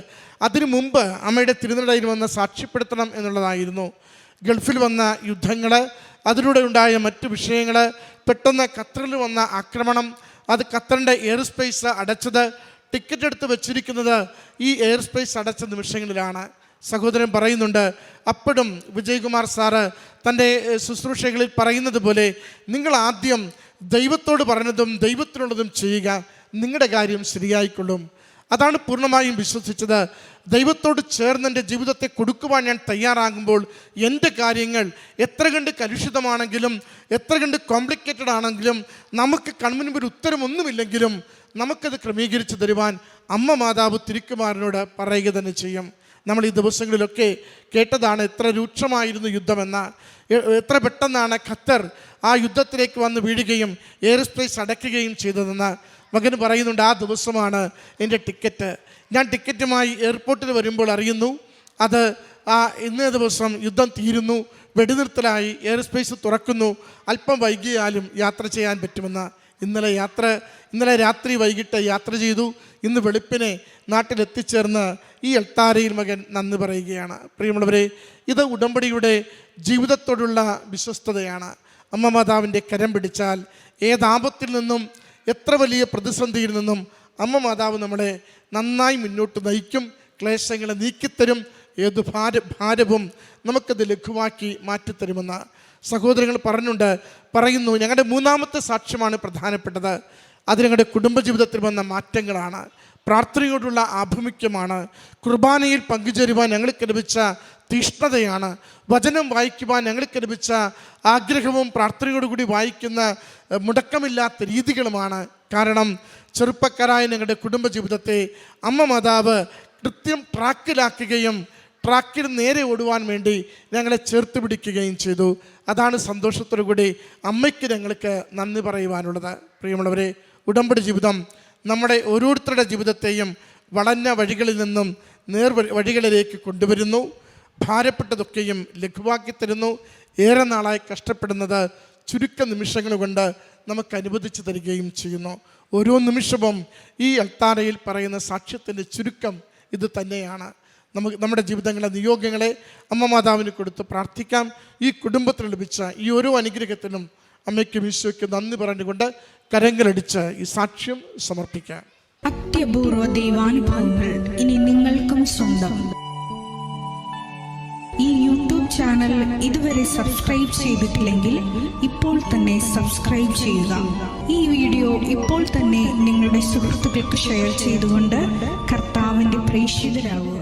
അതിനു മുമ്പ് അമ്മയുടെ തിരുനടയിൽ വന്ന് സാക്ഷ്യപ്പെടുത്തണം എന്നുള്ളതായിരുന്നു. ഗൾഫിൽ വന്ന യുദ്ധങ്ങൾ അതിലൂടെ ഉണ്ടായ മറ്റു വിഷയങ്ങൾ പെട്ടെന്ന് ഖത്തറിൽ വന്ന ആക്രമണം അത് ഖത്തറിന്റെ എയർ സ്പേസ് അടച്ചത് ടിക്കറ്റ് എടുത്ത് വെച്ചിരിക്കുന്നത് ഈ എയർ സ്പേസ് അടച്ച നിമിഷങ്ങളിലാണ്. സഹോദരൻ പറയുന്നുണ്ട് അപ്പോഴും വിജയകുമാർ സാറ് തന്റെ ശുശ്രൂഷകളിൽ പറയുന്നത് പോലെ നിങ്ങൾ ആദ്യം ദൈവത്തോട് പറഞ്ഞതും ദൈവത്തിനുള്ളതും ചെയ്യുക നിങ്ങളുടെ കാര്യം ശരിയായിക്കൊള്ളും. അതാണ് പൂർണമായും വിശ്വസിച്ചത്. ദൈവത്തോട് ചേർന്ന് എന്റെ ജീവിതത്തെ കൊടുക്കുവാൻ ഞാൻ തയ്യാറാകുമ്പോൾ എന്റെ കാര്യങ്ങൾ എത്ര കണ്ട് കലുഷിതമാണെങ്കിലും എത്ര കണ്ട് കോംപ്ലിക്കേറ്റഡ് ആണെങ്കിലും നമുക്ക് കൺമുൻപിൽ ഉത്തരമൊന്നുമില്ലെങ്കിലും നമുക്കത് ക്രമീകരിച്ച് തരുവാൻ അമ്മ മാതാവ് തിരുക്കുമാരനോട് പറയുക തന്നെ ചെയ്യും. നമ്മൾ ഈ ദിവസങ്ങളിലൊക്കെ കേട്ടതാണ് എത്ര രൂക്ഷമായിരുന്നു യുദ്ധമെന്ന എത്ര പെട്ടെന്നാണ് ഖത്തർ ആ യുദ്ധത്തിലേക്ക് വന്ന് വീഴുകയും എയർ സ്പേസ് അടയ്ക്കുകയും ചെയ്തതെന്ന് മകന് പറയുന്നുണ്ട് ആ ദിവസമാണ് എന്റെ ടിക്കറ്റ്. ഞാൻ ടിക്കറ്റുമായി എയർപോർട്ടിൽ വരുമ്പോൾ അറിയുന്നു അത് ആ ഇന്നേ ദിവസം യുദ്ധം തീരുന്നു വെടിനിർത്തലായി എയർ സ്പേസ് തുറക്കുന്നു അല്പം വൈകിയാലും യാത്ര ചെയ്യാൻ പറ്റുമെന്ന് ഇന്നലെ യാത്ര ഇന്നലെ രാത്രി വൈകിട്ട് യാത്ര ചെയ്തു. ഇന്ന് വെളുപ്പിനെ നാട്ടിലെത്തിച്ചേർന്ന് ഈ എൽത്താരയിൽ മകൻ നന്ദി പറയുകയാണ്. പ്രിയമുള്ളവരെ ഇത് ഉടമ്പടിയുടെ ജീവിതത്തോടുള്ള വിശ്വസ്തതയാണ്. അമ്മ മാതാവിന്റെ കരം പിടിച്ചാൽ ഏതാപത്തിൽ നിന്നും എത്ര വലിയ പ്രതിസന്ധിയിൽ നിന്നും അമ്മ മാതാവ് നമ്മളെ നന്നായി മുന്നോട്ട് നയിക്കും ക്ലേശങ്ങളെ നീക്കിത്തരും ഏത് ഭാര ഭാരവും നമുക്കത് ലഘുവാക്കി മാറ്റിത്തരുമെന്ന് സഹോദരങ്ങൾ പറഞ്ഞുണ്ട് പറയുന്നു ഞങ്ങളുടെ മൂന്നാമത്തെ സാക്ഷ്യമാണ് പ്രധാനപ്പെട്ടത്. അത് ഞങ്ങളുടെ കുടുംബജീവിതത്തിൽ വന്ന മാറ്റങ്ങളാണ്. പ്രാർത്ഥനയോടുള്ള ആഭിമുഖ്യമാണ്. കുർബാനയിൽ പങ്കുചേരുവാൻ ഞങ്ങൾക്ക് ലഭിച്ച തീഷ്ണതയാണ്. വചനം വായിക്കുവാൻ ഞങ്ങൾക്ക് ലഭിച്ച ആഗ്രഹവും പ്രാർത്ഥനയോടുകൂടി വായിക്കുന്ന മുടക്കമില്ലാത്ത രീതികളുമാണ്. കാരണം ചെറുപ്പക്കാരായ ഞങ്ങളുടെ കുടുംബജീവിതത്തെ അമ്മ മാതാവ് കൃത്യം ട്രാക്കിലാക്കുകയും ട്രാക്കിൽ നേരെ ഓടുവാൻ വേണ്ടി ഞങ്ങളെ ചേർത്ത് പിടിക്കുകയും ചെയ്തു. അതാണ് സന്തോഷത്തോടു കൂടി അമ്മയ്ക്ക് ഞങ്ങൾക്ക് നന്ദി പറയുവാനുള്ളത്. പ്രിയമുള്ളവരെ ഉടമ്പടി ജീവിതം നമ്മുടെ ഓരോരുത്തരുടെ ജീവിതത്തെയും വളഞ്ഞ വഴികളിൽ നിന്നും നേർ വഴികളിലേക്ക് കൊണ്ടുവരുന്നു. ഭാരപ്പെട്ടതൊക്കെയും ലഘുവാക്കി തരുന്നു. ഏറെ നാളായി കഷ്ടപ്പെടുന്നത് ചുരുക്ക നിമിഷങ്ങൾ കൊണ്ട് നമുക്ക് അനുവദിച്ചു തരികയും ചെയ്യുന്നു. ഓരോ നിമിഷവും ഈ അൽത്താരയിൽ പറയുന്ന സാക്ഷ്യത്തിന്റെ ചുരുക്കം ഇത് തന്നെയാണ്. നമുക്ക് നമ്മുടെ ജീവിതങ്ങളെ നിയോഗങ്ങളെ അമ്മ മാതാവിന് കൊടുത്ത് പ്രാർത്ഥിക്കാം. ഈ കുടുംബത്തിന് ലഭിച്ച ഈ ഓരോ അനുഗ്രഹത്തിനും അമ്മയ്ക്കും ഈശോയ്ക്കും നന്ദി പറഞ്ഞുകൊണ്ട് കരങ്ങളടിച്ച് ഈ സാക്ഷ്യം സമർപ്പിക്കാം. അത്യപൂർവ ദൈവാനുഭവങ്ങൾ ഇനി നിങ്ങൾക്കും സ്വന്തം. ഈ യൂട്യൂബ് ചാനൽ ഇതുവരെ സബ്സ്ക്രൈബ് ചെയ്തിട്ടില്ലെങ്കിൽ ഇപ്പോൾ തന്നെ സബ്സ്ക്രൈബ് ചെയ്യുക. ഈ വീഡിയോ ഇപ്പോൾ തന്നെ നിങ്ങളുടെ സുഹൃത്തുക്കൾക്ക് ഷെയർ ചെയ്തുകൊണ്ട് കർത്താവിന്റെ പ്രേക്ഷിതരാകുക.